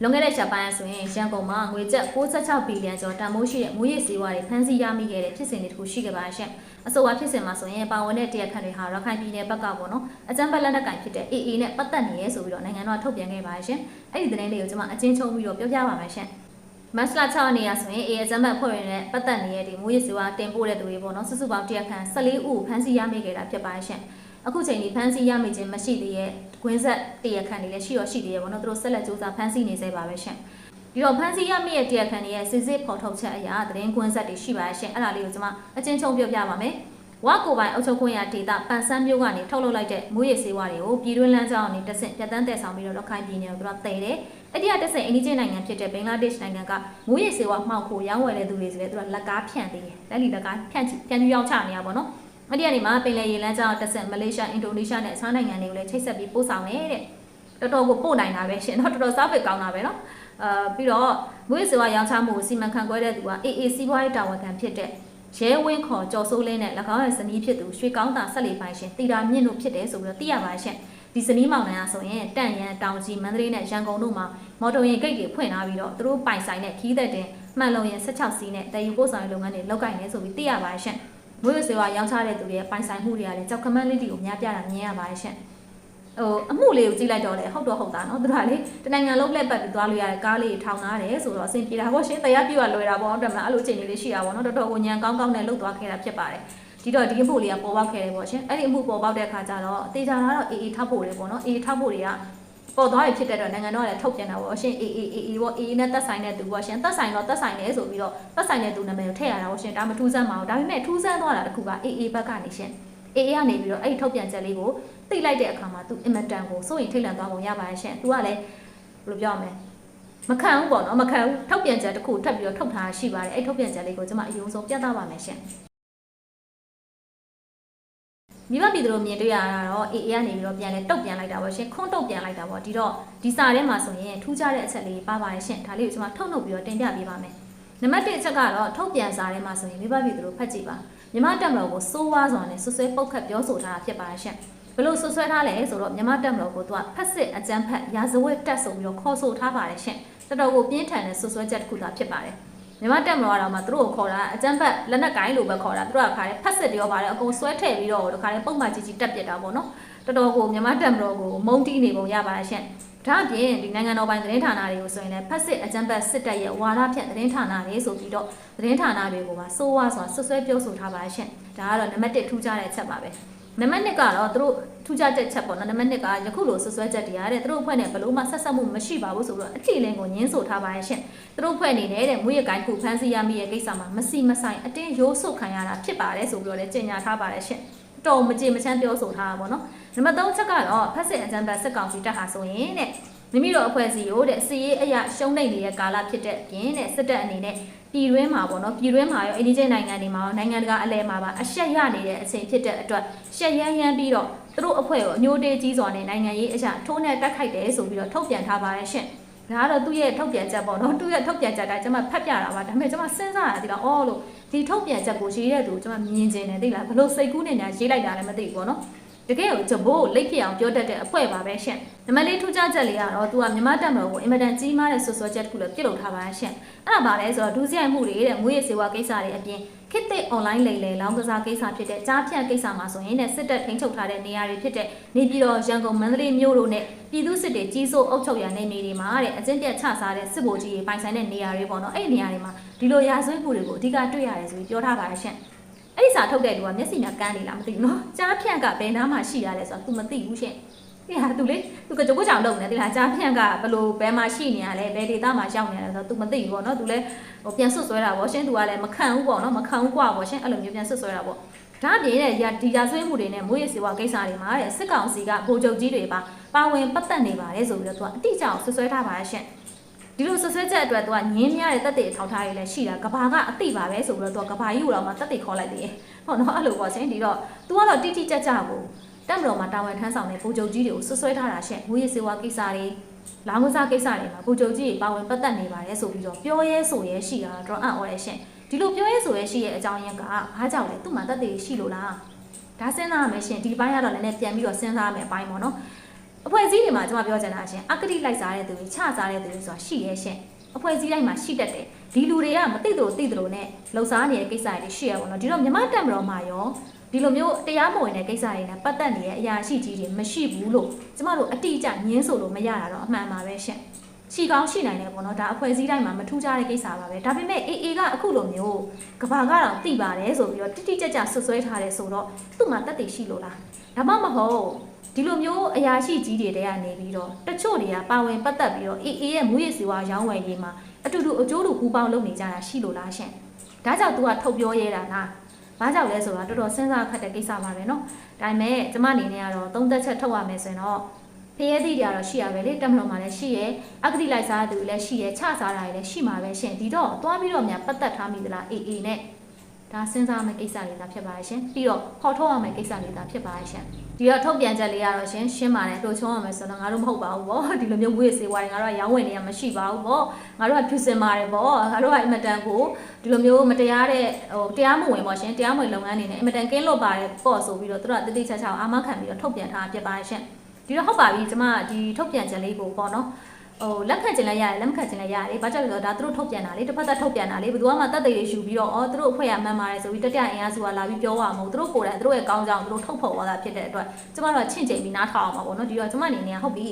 Speaker 1: လွန်ခဲ့တဲ့ချက်ပိုင်းဆိုရင်ရန်ကုန်မှာငွေကျပ်66ဘီလီယံကျော်တန်ဖိုးရှိတဲ့မူရည်စီးပွားတွေဖမ်းဆီးရမိခဲ့တဲ့ဖြစ်စဉ်တွေတခုရှိခဲ့ပါရှင်။အဆိုအဖြစ်စဉ်မှာဆိုရင်ပါဝင်တဲ့တရားခံတွေဟာရခိုင်ပြည်နယ်ဘက်ကပေါ့နော်အကြမ်းဖက်လက်နက်ကင်ဖြစ်တဲ့ AA နဲ့ပတ်သက်နေရဲဆိုပြီးတော့နိုင်ငံတော်ကထုတ်ပြန်ခဲ့ပါရှင်။အဲ့ဒီသတင်းလေးကိုကျွန်မအချင်းချုပ်ပြီးတော့ပြောပြပါမယ်ရှင်။မတ်လ6ရက်နေ့ရဆိုရင် AA အကြမ်းဖက်ဖွဲ့ဝင်နဲ့ပတ်သက်နေတဲ့ဒီမူရည်စီးပွားတင်ပို့တဲ့သူတွေပေါ့နော်စုစုပေါင်းတရားခံ14ဦးကိုဖမ်းဆီးရမိခဲ့တာဖြစ်ပါရှင်။အခုချိန်ဒီဖမ်းဆီးရမိခြင်းမရှိသေးရဲ့ ကွင်းဆက်တရားခံတွေလည်းရှိရောရှိသေးရဲ့ပေါ့နော်သူတို့ဆက်လက်စူးစမ်းဖမ်းဆီးနေသေးပါပဲရှင်။ဒီတော့ဖန်စီရမိရဲ့တရားခံတွေရဲ့စစ်စစ်ဖော်ထုတ်ချက်အရာသတင်းကွင်းဆက်တွေရှိပါရှင်အဲ့ဒါလေးကိုကျွန်မအချင်းချုပ်ပြောပြပါမယ်ဝါကိုပိုင်အုပ်ချုပ်ခွင့်ရဒေတာပန်ဆန်းမျိုးကနေထုတ်လုပ်လိုက်တဲ့မူရည်စေဝါတွေကိုပြည်တွင်းလမ်းကြောင်းအနေနဲ့တဆင့်ပြတ်တန်းတဲ့ဆောင်ပြီးတော့ရခိုင်ပြည်နယ်ကိုသူကတည်တယ်အဲ့ဒီကတဆင့်အိန္ဒိယနိုင်ငံဖြစ်တဲ့ဘင်္ဂလားဒေ့ရှ်နိုင်ငံကမူရည်စေဝါမှောက်ဖို့ရောင်းဝယ်တဲ့သူတွေဆိုလည်းသူကလက်ကားဖြန့်သေးတယ်လက်လီလက်ကားဖြန့်ဖြန့်ပြီးရောက်ချနေရပါတော့ အဲ့ဒီကနေမှပင်လယ်ရေလမ်းကြောင်းတဆင့်မလေးရှားအင်ဒိုနီးရှားနဲ့အခြားနိုင်ငံတွေကိုလည်းချိတ်ဆက်ပြီးပို့ဆောင်တယ်တဲ့တော်တော်ကိုပို့နိုင်တာပဲရှင်เนาะတော်တော်စားဖိတ်ကောင်းတာပဲเนาะအာပြီးတော့မွေးစေဝါရောင်းချမှုကိုစီမံခန့်ခွဲတဲ့သူက AA စီးပွားရေးတာဝန်ခံဖြစ်တဲ့ရဲဝင်းခေါ်ကျော်စိုးလင်းနဲ့၎င်းရဲ့ဇနီးဖြစ်သူရွှေကောင်းတာဆက်လီပိုင်ရှင်တီတာမြင့်တို့ဖြစ်တယ်ဆိုပြီးတော့သိရပါရှင်ဒီဇနီးမောင်နှံကဆိုရင်တန့်ရန်တောင်ကြီးမန္တလေးနဲ့ရန်ကုန်တို့မှာမော်တော်ယာဉ်ဂိတ်တွေဖွင့်ထားပြီးတော့သူတို့ပိုင်ဆိုင်တဲ့ခီးသက်တင်မှန်လုံရင်16စီးနဲ့တည်ယူပို့ဆောင်ရေးလုပ်ငန်းတွေလုပ်ကိုင်နေဆိုပြီးသိရပါရှင် ငွေစေဝါရောင်းချတဲ့သူတွေရဲ့ပိုင်ဆိုင်မှုတွေကလည်းကြောက်ခမန်းလေးတွေကိုများပြတာမြင်ရပါတယ်ရှင့်ဟိုအမှုလေးကိုကြည့်လိုက်တော့လေဟုတ်တော့ဟုတ်တာနော်သူတို့ကလေတနိုင်ငံလုံးလက်ပတ်ပြီးသွားလို့ရတယ်ကားလေးထောင်ထားတယ်ဆိုတော့အဆင်ပြေတာပေါ့ရှင်တရားပြွာလွယ်တာပေါ့အဲ့တော့မှအဲ့လိုအခြေအနေလေးရှိတာပေါ့နော်တော်တော်ကိုညံကောင်းကောင်းနဲ့လှုပ်သွားခဲ့တာဖြစ်ပါတယ်ဒီတော့ဒီအမှုလေးကပေါ်ပေါက်ခဲ့တယ်ပေါ့ရှင်အဲ့ဒီအမှုပေါ်ပေါက်တဲ့အခါကျတော့တေချာလာတော့အေးအေးထောက်ဖို့လေပေါ့နော်အေးထောက်ဖို့တွေက ပေါ်သွားပြီဖြစ်တဲ့တော့နိုင်ငံတော်ကလည်းထုတ်ပြန်တာပေါ့ရှင်အေးအေးအေးအေးပေါ့အေးနဲ့သက်ဆိုင်တဲ့သူပေါ့ရှင်သက်ဆိုင်တော့သက်ဆိုင်တယ်ဆိုပြီးတော့သက်ဆိုင်တဲ့သူနာမည်ကိုထည့်ရတာပေါ့ရှင်ဒါမှထူးဆန်းမအောင်ဒါပေမဲ့ထူးဆန်းသွားတာတခုကအေးအေးဘက်ကနေရှင်အေးအေးကနေပြီးတော့အဲ့ဒီထုတ်ပြန်ချက်လေးကိုသိလိုက်တဲ့အခါမှာသူအင်မတန်ကိုစိုးရင်ထိတ်လန့်သွားပုံရပါရဲ့ရှင်သူကလည်းဘယ်လိုပြောမလဲမခံဘူးပေါ့နော်မခံဘူးထုတ်ပြန်ချက်တစ်ခုထပ်ပြီးတော့ထုတ်ထားရှိပါတယ်အဲ့ထုတ်ပြန်ချက်လေးကိုကျွန်မအယုံဆုံးပြသပါမယ်ရှင် မိဘပြည်သူတို့မြင်တွေ့ရတာတော့ AA ကနေပြီးတော့ပြန်လဲတုတ်ပြန်လိုက်တာပေါ့ရှင်ခွန်းတုတ်ပြန်လိုက်တာပေါ့ဒီတော့ဒီစာထဲမှာဆိုရင်ထူးခြားတဲ့အချက်လေးပါပါတယ်ရှင်ဒါလေးကိုကျွန်မထုတ်လုပ်ပြီးတော့တင်ပြပေးပါမယ်နံပါတ်1အချက်ကတော့ထုတ်ပြန်စာထဲမှာဆိုရင်မိဘပြည်သူတို့ဖတ်ကြည့်ပါမြမတက်မတော်ကိုစိုးဝါးစွာနဲ့ဆွဆွဲပုတ်ခတ်ပြောဆိုထားတာဖြစ်ပါတယ်ရှင်ဘလို့ဆွဆွဲထားလဲဆိုတော့မြမတက်မတော်ကိုသူကဖက်စစ်အကြမ်းဖက်ရာဇဝတ်တက်ဆိုပြီးတော့ခေါ်ဆိုထားပါတယ်ရှင်တော်တော်ကိုပြင်းထန်တဲ့ဆွဆွဲချက်တစ်ခုသာဖြစ်ပါတယ် မြန်မာတက်မတော်ကတော့မှသူတို့ကိုခေါ်တာအကြမ်းဖက်လက်နက်ကိုင်းလို့ပဲခေါ်တာသူတို့ကခါတယ်ဖက်စစ်တွေရောပါတယ်အကုန်ဆွဲထည့်ပြီးတော့ဒီခါတယ်ပုံမှန်ကြီးကြီးတက်ပြစ်တာပေါ့နော်တော်တော်ကိုမြန်မာတက်မတော်ကိုမုံတီးနေပုံရပါတယ်ရှင်ဒါအပြင်ဒီနိုင်ငံတော်ပိုင်သတင်းဌာနတွေကိုဆိုရင်လည်းဖက်စစ်အကြမ်းဖက်စစ်တပ်ရဲ့ဝါဒဖြန့်သတင်းဌာနတွေဆိုပြီးတော့သတင်းဌာနတွေကိုပါစိုးဝါစွာဆွဆွဲပြောဆိုထားပါရှင်ဒါကတော့နံပါတ်1ထူးခြားတဲ့အချက်ပါပဲ နံပါတ်2ကတော့သူတို့ထူးခြားတဲ့ချက်ပေါ့နော်နံပါတ်2ကယခုလိုဆွဆွဲချက်တွေရတဲ့သူတို့အဖွဲ့နဲ့ဘလို့မှဆက်ဆက်မှုမရှိပါဘူးဆိုတော့အထီလင်းကိုညင်းဆိုထားပါရဲ့ရှင်သူတို့ဖွဲ့နေနေတဲ့မွေးရကိုင်းခုဖမ်းဆီးရမိရဲ့ကိစ္စမှာမစီမဆိုင်အတင်းရိုးဆုတ်ခံရတာဖြစ်ပါတယ်ဆိုပြီးတော့လည်းကြေညာထားပါတယ်ရှင်တော်မကြေမချမ်းပြောဆိုထားတာပေါ့နော်နံပါတ်3ချက်ကတော့ဖက်စစ်အကြံပတ်စစ်ကောင်စီတပ်ဟာဆိုရင်တဲ့မိမိတို့အဖွဲ့အစည်းကိုတဲ့စီရေးအရာရှုံးနိုင်နေတဲ့ကာလဖြစ်တဲ့ပြင်တဲ့စစ်တပ်အနေနဲ့ ပြည်တွင်းမှာပေါ့နော်ပြည်တွင်းမှာရောအိန္ဒိယနိုင်ငံတွေမှာရောနိုင်ငံတကာအလဲမှာပါအရှက်ရနေတဲ့အချိန်ဖြစ်တဲ့အတွက်ရှက်ရမ်းရမ်းပြီးတော့သူတို့အဖွဲ့ကိုအညိုတေးကြီးစွာနဲ့နိုင်ငံရေးအရာထိုးနဲ့တက်ခိုက်တယ်ဆိုပြီးတော့ထုတ်ပြန်ထားပါရဲ့ရှင့်ဒါကတော့သူ့ရဲ့ထုတ်ပြန်ချက်ပေါ့နော်သူ့ရဲ့ထုတ်ပြန်ချက်ကကျွန်မဖတ်ပြတာပါဒါပေမဲ့ကျွန်မစဉ်းစားရတာဒီတော့အော်လို့ဒီထုတ်ပြန်ချက်ကိုရေးတဲ့သူကျွန်မမြင်ကျင်တယ်သိလားဘလို့စိတ်ကူးနေညာရေးလိုက်တာလည်းမသိဘူးပေါ့နော် တကယ်ကိုဂျဘိုးကိုလိတ်ဖြစ်အောင်ပြောတတ်တဲ့အဖွဲ့ပါပဲရှင်။နံပါတ်လေးထူးခြားချက်လေးကတော့သူကမြမတက်မလို့ကိုအင်မတန်ကြီးမားတဲ့ဆွဆွချက်တစ်ခုလည်းပြုတ်လုပ်ထားပါရှင်။အဲ့ဒါပါလဲဆိုတော့ဒူးစရိုက်မှုတွေတဲ့မွေးရစေဝါကိစ္စတွေအပြင်ခစ်တဲ့ online လိမ်လည်လောင်းကစားကိစ္စဖြစ်တဲ့ကြားဖြန့်ကိစ္စမှာဆိုရင်လည်းစစ်တပ်ထိန်းချုပ်ထားတဲ့နေရာတွေဖြစ်တဲ့နေပြည်တော်ရန်ကုန်မန္တလေးမြို့တို့နဲ့ပြည်သူစစ်တွေကြီးစိုးအုပ်ချုပ်ရာနေနေတွေမှာတဲ့အကျင့်ပြတ်ချစားတဲ့စစ်ဗိုလ်ကြီးတွေပိုင်ဆိုင်တဲ့နေရာတွေပေါ့နော်အဲ့ဒီနေရာတွေမှာဒီလိုရာဇဝတ်မှုတွေကိုအဓိကတွေ့ရတယ်ဆိုပြီးပြောထားပါရှင်။ အဲ့ဒီစာထုတ်တဲ့လူကမျက်စိနဲ့ကန်းနေလားမသိဘူးနော်ကြားဖြန့်ကဘယ်နားမှာရှိရလဲဆိုတော့ तू မသိဘူးရှင် ဒီဟာသူလေသူကကြိုးကိုကြောင်လုပ်နေတယ်ဒီဟာကြားဖြန့်ကဘယ်လိုဘယ်မှာရှိနေရလဲဘယ်ဒေတာမှာရောက်နေရလဲဆိုတော့ तू မသိဘူးပေါ့နော် तू လည်းဟိုပြန်ဆွတ်ဆွဲတာပေါ့ရှင် तू ကလည်းမခံဘူးပေါ့နော်မခံဘူးกว่าပေါ့ရှင်အဲ့လိုမျိုးပြန်ဆွတ်ဆွဲတာပေါ့ဒါအပြင်တဲ့ဒီရာဆွေးမှုတွေနဲ့မွေးရစီဝါကိစ္စတွေမှာတဲ့စစ်ကောင်စီကဗိုလ်ချုပ်ကြီးတွေပါပါဝင်ပတ်သက်နေပါတယ်ဆိုပြီးတော့ तू အတိအကျဆွတ်ဆွဲထားပါရဲ့ရှင် ဒီလိုဆွဆွဲချက်အတွက်သူကငင်းမြတဲ့တက်တဲ့အထောက်ထားတွေလည်းရှိတာကဘာကအသိပါပဲဆိုပြီးတော့သူကကဘာကြီးကိုတော့မှတက်တဲ့ခေါ်လိုက်သေးတယ်ဟုတ်နော်အဲ့လိုပေါ့ရှင်ဒီတော့သူကတော့တိတိကျကျကိုတက်မတော်မှာတာဝန်ထမ်းဆောင်တဲ့ဗိုလ်ချုပ်ကြီးတွေကိုဆွဆွဲထားတာရှင့်ငွေရစေဝါကိစ္စတွေလောင်းကစားကိစ္စတွေမှာဗိုလ်ချုပ်ကြီးတွေပါဝင်ပတ်သက်နေပါတယ်ဆိုပြီးတော့ပြောရဲဆိုရဲရှိတာတော့အံ့ဩတယ်ရှင့်ဒီလိုပြောရဲဆိုရဲရှိရဲ့အကြောင်းရင်းကဘာကြောင့်လဲသူ့မှာတက်တဲ့ရှိလို့လားဒါစဉ်းစားရမယ်ရှင်ဒီဘိုင်းကတော့လည်းနည်းနည်းပြန်ပြီးတော့စဉ်းစားရမယ်အပိုင်းပေါ့နော် အဖွဲ့အစည်းတွေမှာကျွန်မပြောချင်တာရှင်အကတိလိုက်စားတဲ့သူတွေချစားတဲ့သူတွေဆိုတာရှိရဲရှင့်အဖွဲ့အစည်းတိုင်းမှာရှိတတ်တယ်ဒီလူတွေကမသိသလိုသိသလိုနဲ့လှုပ်ရှားနေတဲ့ကိစ္စတွေရှိရပါတော့ဒီတော့မြမတက်မတော်မှာရောဒီလိုမျိုးတရားမဝင်တဲ့ကိစ္စတွေနဲ့ပတ်သက်နေတဲ့အရာရှိကြီးတွေမရှိဘူးလို့ကျမတို့အတိအကျညင်းဆိုလို့မရတာတော့အမှန်ပါပဲရှင့်ရှိကောင်းရှိနိုင်တယ်ပေါ့နော်ဒါအဖွဲ့အစည်းတိုင်းမှာမထူးခြားတဲ့ကိစ္စပါပဲဒါပေမဲ့ AA ကအခုလိုမျိုးကဘာကတော့သိပါတယ်ဆိုပြီးတော့တိတိကျကျဆွဆွဲထားတယ်ဆိုတော့သူ့မှာတက်တည်ရှိလို့လား ဒါမှမဟုတ်ဒီလိုမျိုးအရာရှိကြီးတွေတဲကနေပြီးတော့တချို့တွေကပါဝင်ပတ်သက်ပြီးတော့ AA ရဲ့မူရစ်စီဝါရောင်းဝယ်ရေးမှာအတူတူအကျိုးတူပူပေါင်းလုပ်နေကြတာရှိလို့လားရှင်။ဒါကြောင့် तू ကထုတ်ပြောရဲတာလား။ဘာကြောင့်လဲဆိုတာတော်တော်စဉ်းစားခက်တဲ့ကိစ္စပါပဲနော်။ဒါပေမဲ့ကျမအနေနဲ့ကတော့သုံးသက်ချက်ထုတ်ရမယ်ဆိုရင်တော့ဖရဲသီးတွေကတော့ရှိရပဲလေတက်မလို့မှလည်းရှိရဲအကတိလိုက်စားသူလည်းရှိရဲချစားတာလည်းရှိမှာပဲရှင်။ဒီတော့သွားပြီးတော့များပတ်သက်ထားမိသလား AA နဲ့။ ဒါစဉ်းစားမယ့်ကိစ္စတွေသာဖြစ်ပါရဲ့ရှင်ပြီးတော့ခေါ်ထုတ်ရမယ့်ကိစ္စတွေသာဖြစ်ပါရဲ့ရှင်ဒီတော့ထုတ်ပြန်ချက်လေးကတော့ရှင်ရှင်းပါတယ်တို့ချုံးရမယ်ဆိုတော့ငါတို့မဟုတ်ပါဘူးဗောဒီလိုမျိုးဝေးစေဝါတွေငါတို့ကရောင်းဝယ်နေရမရှိပါဘူးဗောငါတို့ကဖြူစင်ပါတယ်ဗောငါတို့ကအင်မတန်ကိုဒီလိုမျိုးမတရားတဲ့ဟိုတရားမဝင်ဗောရှင်တရားမဝင်လုပ်ငန်းနေနဲ့အင်မတန်ကင်းလွတ်ပါတယ်ပေါ့ဆိုပြီးတော့တို့ကတိတိကျကျအာမခံပြီးတော့ထုတ်ပြန်ထားဖြစ်ပါရဲ့ရှင်ဒီတော့ဟုတ်ပါပြီကျမဒီထုတ်ပြန်ချက်လေးကိုပေါ့နော် ဟိုလက်ခံချင်လည်းရတယ်လက်မခံချင်လည်းရတယ်။ဘာကြောင့်လဲဆိုတော့ဒါသူတို့ထုတ်ပြန်တာလေတစ်ဖက်သက်ထုတ်ပြန်တာလေဘယ်သူမှတက်သေးတွေယူပြီးတော့အော်သူတို့အဖွဲ့ရမှန်ပါတယ်ဆိုပြီးတတိယအင်အားစုကလာပြီးပြောရမှာမဟုတ်သူတို့ကိုယ်တိုင်သူတို့ရဲ့ကောင်းကြောင်သူတို့ထုတ်ဖော်သွားတာဖြစ်တဲ့အတွက်ကျမတို့ကချင့်ချိန်ပြီးနားထောင်အောင်ပါပေါ့နော်ဒီတော့ကျမအနေနဲ့ဟုတ်ပြီ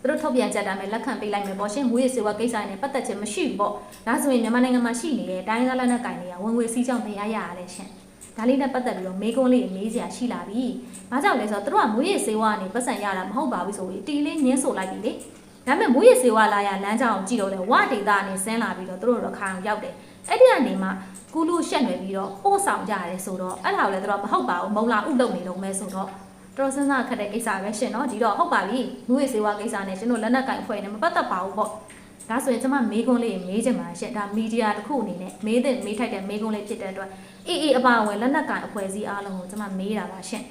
Speaker 1: သူတို့ထုတ်ပြန်ကြတာမယ်လက်ခံပေးလိုက်မယ်ပေါ့ရှင်ငွေစေဝါကိစ္စနဲ့ပတ်သက်ခြင်းမရှိဘူးပေါ့ဒါဆိုရင်မြန်မာနိုင်ငံမှာရှိနေတဲ့တိုင်းသားလက်နက်ကင်တွေကဝင်ငွေစီးကြောင်းတရားရရတယ်ရှင်ဒါလေးနဲ့ပတ်သက်ပြီးတော့မေးခွန်းလေးမေးစရာရှိလာပြီ။ဘာကြောင့်လဲဆိုတော့သူတို့ကမွေးရစေဝါကနေပတ်စံရတာမဟုတ်ပါဘူးဆိုပြီးတီလေးညင်းဆိုလိုက်ပြီလေ။ ဒါပေမဲ့မွေးရစေဝါလာရလမ်းကြောင်းကြည့်တော့လေဝဒေတာကနေဆင်းလာပြီးတော့သူတို့တော့ခိုင်အောင်ရောက်တယ်။အဲ့ဒီကနေမှကူလူရှက်နေပြီးတော့ပို့ဆောင်ကြရတယ်ဆိုတော့အဲ့ဒါကိုလည်းသူတို့မဟုတ်ပါဘူးမုံလာဥလုပ်နေတော့မဲဆိုတော့တော်စဉ်းစားခက်တဲ့ကိစ္စပဲရှင်နော်ဒီတော့ဟုတ်ပါပြီမွေးရစေဝါကိစ္စနဲ့ရှင်တို့လက်နက်ကင်ဖွဲ့နေမပတ်သက်ပါဘူးပေါ့။ဒါဆိုရင်ကျမမေးခွန်းလေးမေးချင်ပါရှင့်ဒါမီဒီယာတစ်ခုအနေနဲ့မေးတဲ့မေးထိုက်တဲ့မေးခွန်းလေးဖြစ်တဲ့အတွက်အေးအေးအပါအဝင်လက်နက်ကင်အဖွဲ့အစည်းအားလုံးကိုကျမမေးတာပါရှင့်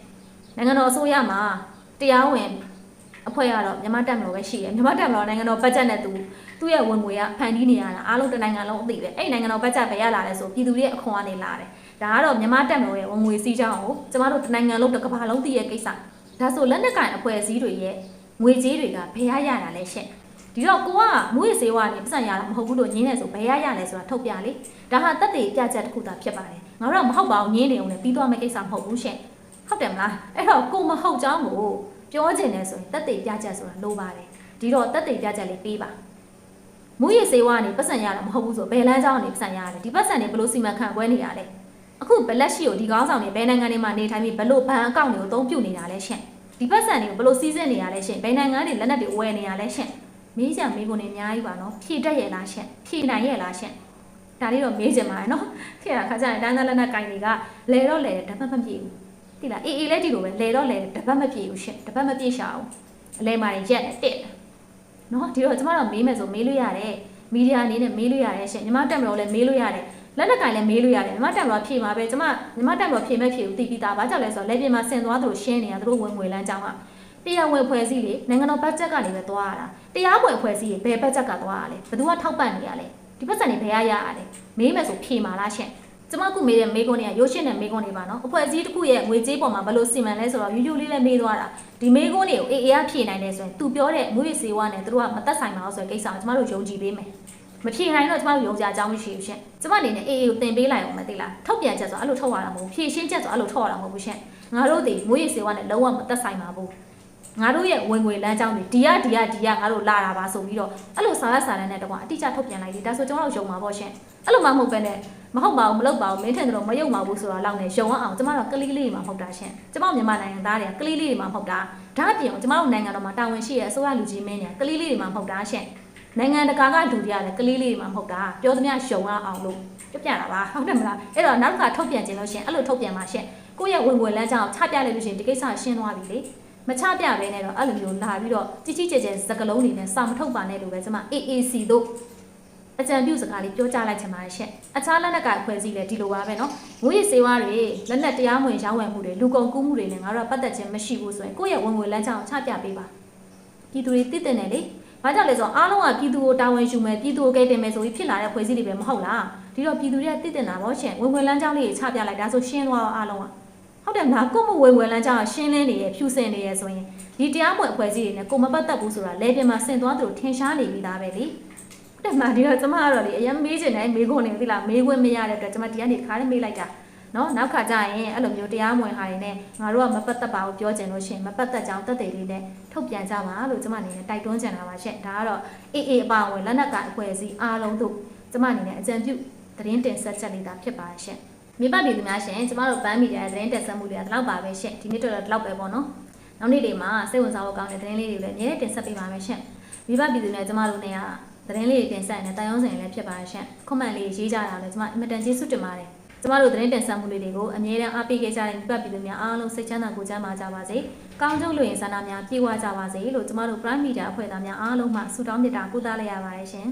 Speaker 1: နိုင်ငံတော်အစိုးရမှာတရားဝင် အဖွဲ့ကတော့မြန်မာတက်မလို့ပဲရှိရမြန်မာတက်မလို့နိုင်ငံတော်ဘတ်ဂျက်နဲ့သူသူ့ရဲ့ဝင်ငွေကဖန်တီးနေရတာအားလုံးတစ်နိုင်ငံလုံးအသိပဲအဲ့ဒီနိုင်ငံတော်ဘတ်ဂျက်ပဲရလာတယ်ဆိုပြည်သူတွေရဲ့အခွန်ကနေလာတယ်ဒါကတော့မြန်မာတက်မလို့ရဲ့ဝင်ငွေစီးကြောင်းကိုကျမတို့တစ်နိုင်ငံလုံးတစ်ကမ္ဘာလုံးသိရဲ့ကိစ္စဒါဆိုလက်နက်ကင်အဖွဲ့အစည်းတွေရဲ့ငွေကြေးတွေကဘယ်ရရတာလဲရှင့်ဒီတော့ကိုကမွေးစေဝါနေပတ်စံရတာမဟုတ်ဘူးလို့ညင်းနေဆိုဘယ်ရရလဲဆိုတာထုတ်ပြလေဒါဟာတက်တေပြချက်တစ်ခုသာဖြစ်ပါတယ်ငါတို့ကမဟုတ်ပါဘူးညင်းနေအောင်လည်းပြီးသွားမယ့်ကိစ္စမဟုတ်ဘူးရှင့်ဟုတ်တယ်မလားအဲ့တော့ကိုမဟုတ်ကြောင်းကို ပြောချင်တယ်ဆိုရင်တက်တေပြချက်ဆိုတာလိုပါတယ်ဒီတော့တက်တေပြချက်လေးပေးပါမွေးစေဝါနေပတ်စံရတာမဟုတ်ဘူးဆိုဘယ်လမ်းကြောင်းနေပတ်စံရရလဲဒီပတ်စံနေဘလို့စီမံခန့်ခွဲနေရလဲအခုဘလက်ရှိကိုဒီကောင်းဆောင်နေဘယ်နိုင်ငံတွေမှာနေထိုင်ပြီးဘလို့ဘဏ်အကောင့်တွေကိုအသုံးပြုနေတာလဲရှင့်ဒီပတ်စံတွေကိုဘလို့စီးစင်းနေရလဲရှင့်ဘယ်နိုင်ငံတွေလက်နက်တွေဝယ်နေရလဲရှင့်မေးကြမေးကုန်နေအများကြီးပါနော်ဖြည့်တတ်ရဲ့လားရှင့်ဖြည့်နိုင်ရဲ့လားရှင့်ဒါလေးတော့မေးကြပါရနော်ဖြည့်တာခါကျရင်တန်းသားလက်နက်ကင်တွေကလဲတော့လဲတပတ်မပြည့်ဘူး တိလားအေးအေးလဲဒီလိုပဲလဲတော့လဲတပတ်မပြည့်ဘူးရှင့်တပတ်မပြည့်ရှာအောင်အလဲမာရင်ရက်နဲ့တက်နော်ဒီတော့ကျမတို့မေးမယ်ဆိုမေးလို့ရတယ်မီဒီယာအနေနဲ့မေးလို့ရတယ်ရှင့်ညီမတက်မလို့လည်းမေးလို့ရတယ်လက်နက်ကင်လည်းမေးလို့ရတယ်ညီမတက်မလို့ဖြည့်မှာပဲကျမညီမတက်မလို့ဖြည့်မဲ့ဖြည့်ဦးသိပြီးသားဘာကြောင့်လဲဆိုတော့လက်ပြင်မှာဆင်သွားသလိုရှင်းနေတာသူတို့ဝင်ငွေလမ်းကြောင်းကတရားဝင်ဖွဲ့စည်းလေနိုင်ငံတော်ဘတ်ဂျက်ကနေပဲသွားရတာတရားဝင်ဖွဲ့စည်းရင်ဘယ်ဘတ်ဂျက်ကသွားရလဲဘယ်သူကထောက်ပံ့နေရလဲဒီပတ်စံတွေဘယ်ရရရလဲမေးမယ်ဆိုဖြေမှာလားရှင့် ကျမခုမေးတဲ့မေးခွန်းတွေကရိုးရှင်းတဲ့မေးခွန်းတွေပါနော်အဖွဲ့အစည်းတစ်ခုရဲ့ငွေကြေးပေါ်မှာဘယ်လိုစီမံလဲဆိုတော့ယူယူလေးလေးမေးသွားတာဒီမေးခွန်းတွေကိုအေးအေးကဖြေနိုင်တယ်ဆိုရင် तू ပြောတဲ့ငွေစေဝါနဲ့သူတို့ကမသက်ဆိုင်ပါဘူးဆိုတဲ့ကိစ္စကိုကျမတို့ယုံကြည်ပေးမယ်မဖြေနိုင်တော့ကျမတို့ယုံကြအကြောင်းမရှိဘူးရှင်ကျမအနေနဲ့အေးအေးကိုတင်ပေးလိုက်အောင်မသိလားထုတ်ပြန်ချက်ဆိုအဲ့လိုထုတ်ရတာမဟုတ်ဘူးဖြေရှင်းချက်ဆိုအဲ့လိုထုတ်ရတာမဟုတ်ဘူးရှင်ငါတို့ဒီငွေစေဝါနဲ့လုံးဝမသက်ဆိုင်ပါဘူးငါတို့ရဲ့ဝင်ငွေလမ်းကြောင်းတွေဒီကဒီကဒီကငါတို့လာတာပါဆိုပြီးတော့အဲ့လိုစာရစာတမ်းနဲ့တကွာအတိအကျထုတ်ပြန်လိုက်လေဒါဆိုကျွန်တော်တို့ယုံပါပေါ့ရှင်အဲ့လိုမှမဟုတ်ပဲနဲ့ မဟုတ်ပါဘူးမလုပ်ပါဘူးမင်းထင်တယ်လို့မယုံပါဘူးဆိုတော့လောက်နေယုံအောင်ကျမတို့ကလေးလေးတွေမှာမဟုတ်တာရှင်ကျမတို့မြန်မာနိုင်ငံသားတွေကကလေးလေးတွေမှာမဟုတ်တာဒါအပြင်ကျမတို့နိုင်ငံတော်မှာတာဝန်ရှိရဲ့အစိုးရလူကြီးမင်းတွေကလေးလေးတွေမှာမဟုတ်တာရှင်နိုင်ငံတကာကလူတွေကလည်းကလေးလေးတွေမှာမဟုတ်တာပြောသမျှယုံအောင်လို့ပြပြတာပါဟုတ်တယ်မလားအဲ့တော့နောက်တစ်ခါထုတ်ပြန်ခြင်းလို့ရှင်အဲ့လိုထုတ်ပြန်ပါရှင်ကိုယ့်ရဲ့ဝင်ငွေလမ်းကြောင်းချပြလိုက်လို့ရှင်ဒီကိစ္စရှင်းသွားပြီလေမချပြဘဲနဲ့တော့အဲ့လိုမျိုးလာပြီးတော့ကြီးကြီးကျယ်ကျယ်စကလုံးတွေနဲ့စာမထုတ်ပါနဲ့လို့ပဲကျွန်မ AAC တို့ အကြံပြုစကားလေးပြောကြားလိုက်ချင်ပါတယ်ရှင့်အခြားလက်နက်ကအဖွဲ့အစည်းလည်းဒီလိုပါပဲနော်ငွေစေဝါတွေလက်နက်တရားမဝင်ရောင်းဝယ်မှုတွေလူကုန်ကူးမှုတွေလည်းငါတို့ကပတ်သက်ခြင်းမရှိဘူးဆိုရင်ကိုယ့်ရဲ့ဝင်ငွေလမ်းကြောင်းချပြပေးပါပြည်သူတွေသိတဲ့နယ်လေဘာကြောင့်လဲဆိုတော့အားလုံးကပြည်သူကိုတာဝန်ယူမယ်ပြည်သူကိုကယ်တင်မယ်ဆိုပြီးဖြစ်လာတဲ့ဖွဲ့စည်းတွေပဲမဟုတ်လားဒီတော့ပြည်သူတွေကသိတဲ့နာပေါ့ရှင်ဝင်ငွေလမ်းကြောင်းလေးချပြလိုက်ဒါဆိုရှင်းသွားတော့အားလုံးကဟုတ်တယ်မလားကို့မဝင်ငွေလမ်းကြောင်းကရှင်းလင်းနေရဖြူစင်နေရဆိုရင်ဒီတရားမွေအဖွဲ့စည်းတွေနဲ့ကိုမပတ်သက်ဘူးဆိုတာလေပြင်းမှာဆင်သွားသလိုထင်ရှားနေပြီသားပဲလေ တ်တယ်မဒီတော့ကျမကတော့လေအရင်မေးချင်တယ်မေးခွန်းနေပြီလားမေးခွင့်မရတဲ့အတွက်ကျမဒီကနေတစ်ခါလေးမေးလိုက်တာနော်နောက်ခါကျရင်အဲ့လိုမျိုးတရားမဝင်ဟာတွေနဲ့ငါတို့ကမပတ်သက်ပါဘူးပြောချင်လို့ရှိရင်မပတ်သက်ကြောင်းတက်တယ်လေးနဲ့ထုတ်ပြန်ကြပါလို့ကျမအနေနဲ့တိုက်တွန်းချင်တာပါရှင့်ဒါကတော့အေးအေးအပါအဝင်လက်နက်ကအဖွဲ့အစည်းအားလုံးတို့ကျမအနေနဲ့အကြံပြုသတင်းတင်ဆက်ချက်လေးသာဖြစ်ပါရှင့်မြေပပြည်သူများရှင်ကျမတို့ပန်းမီဒီယာသတင်းတက်ဆက်မှုတွေကဒီလောက်ပါပဲရှင်ဒီနေ့တော့ဒီလောက်ပဲပေါ့နော်နောက်နေ့တွေမှာစိတ်ဝင်စားဖို့ကောင်းတဲ့သတင်းလေးတွေလည်းအများကြီးတင်ဆက်ပေးပါမယ်ရှင်မြေပပြည်သူများကျမတို့နဲ့က သတင်းလေးတွေတင်ဆက်နေတဲ့တိုင်အောင်ဆိုင်လည်းဖြစ်ပါရှင်ကွန်မန့်လေးရေးကြတာလည်းကျမအင်မတန်ကျေးဇူးတင်ပါတယ်ကျမတို့သတင်းတင်ဆက်မှုလေးတွေကိုအမြဲတမ်းအားပေးခဲ့ကြတဲ့မြေပပြည်သူများအားလုံးစိတ်ချမ်းသာကိုယ်ချမ်းသာကြပါစေကောင်းကျိုးလူရင်ဆန္ဒများပြေဝကြပါစေလို့ကျမတို့ Prime Media အဖွဲ့သားများအားလုံးမှဆုတောင်းမေတ္တာပို့သလိုက်ရပါတယ်ရှင်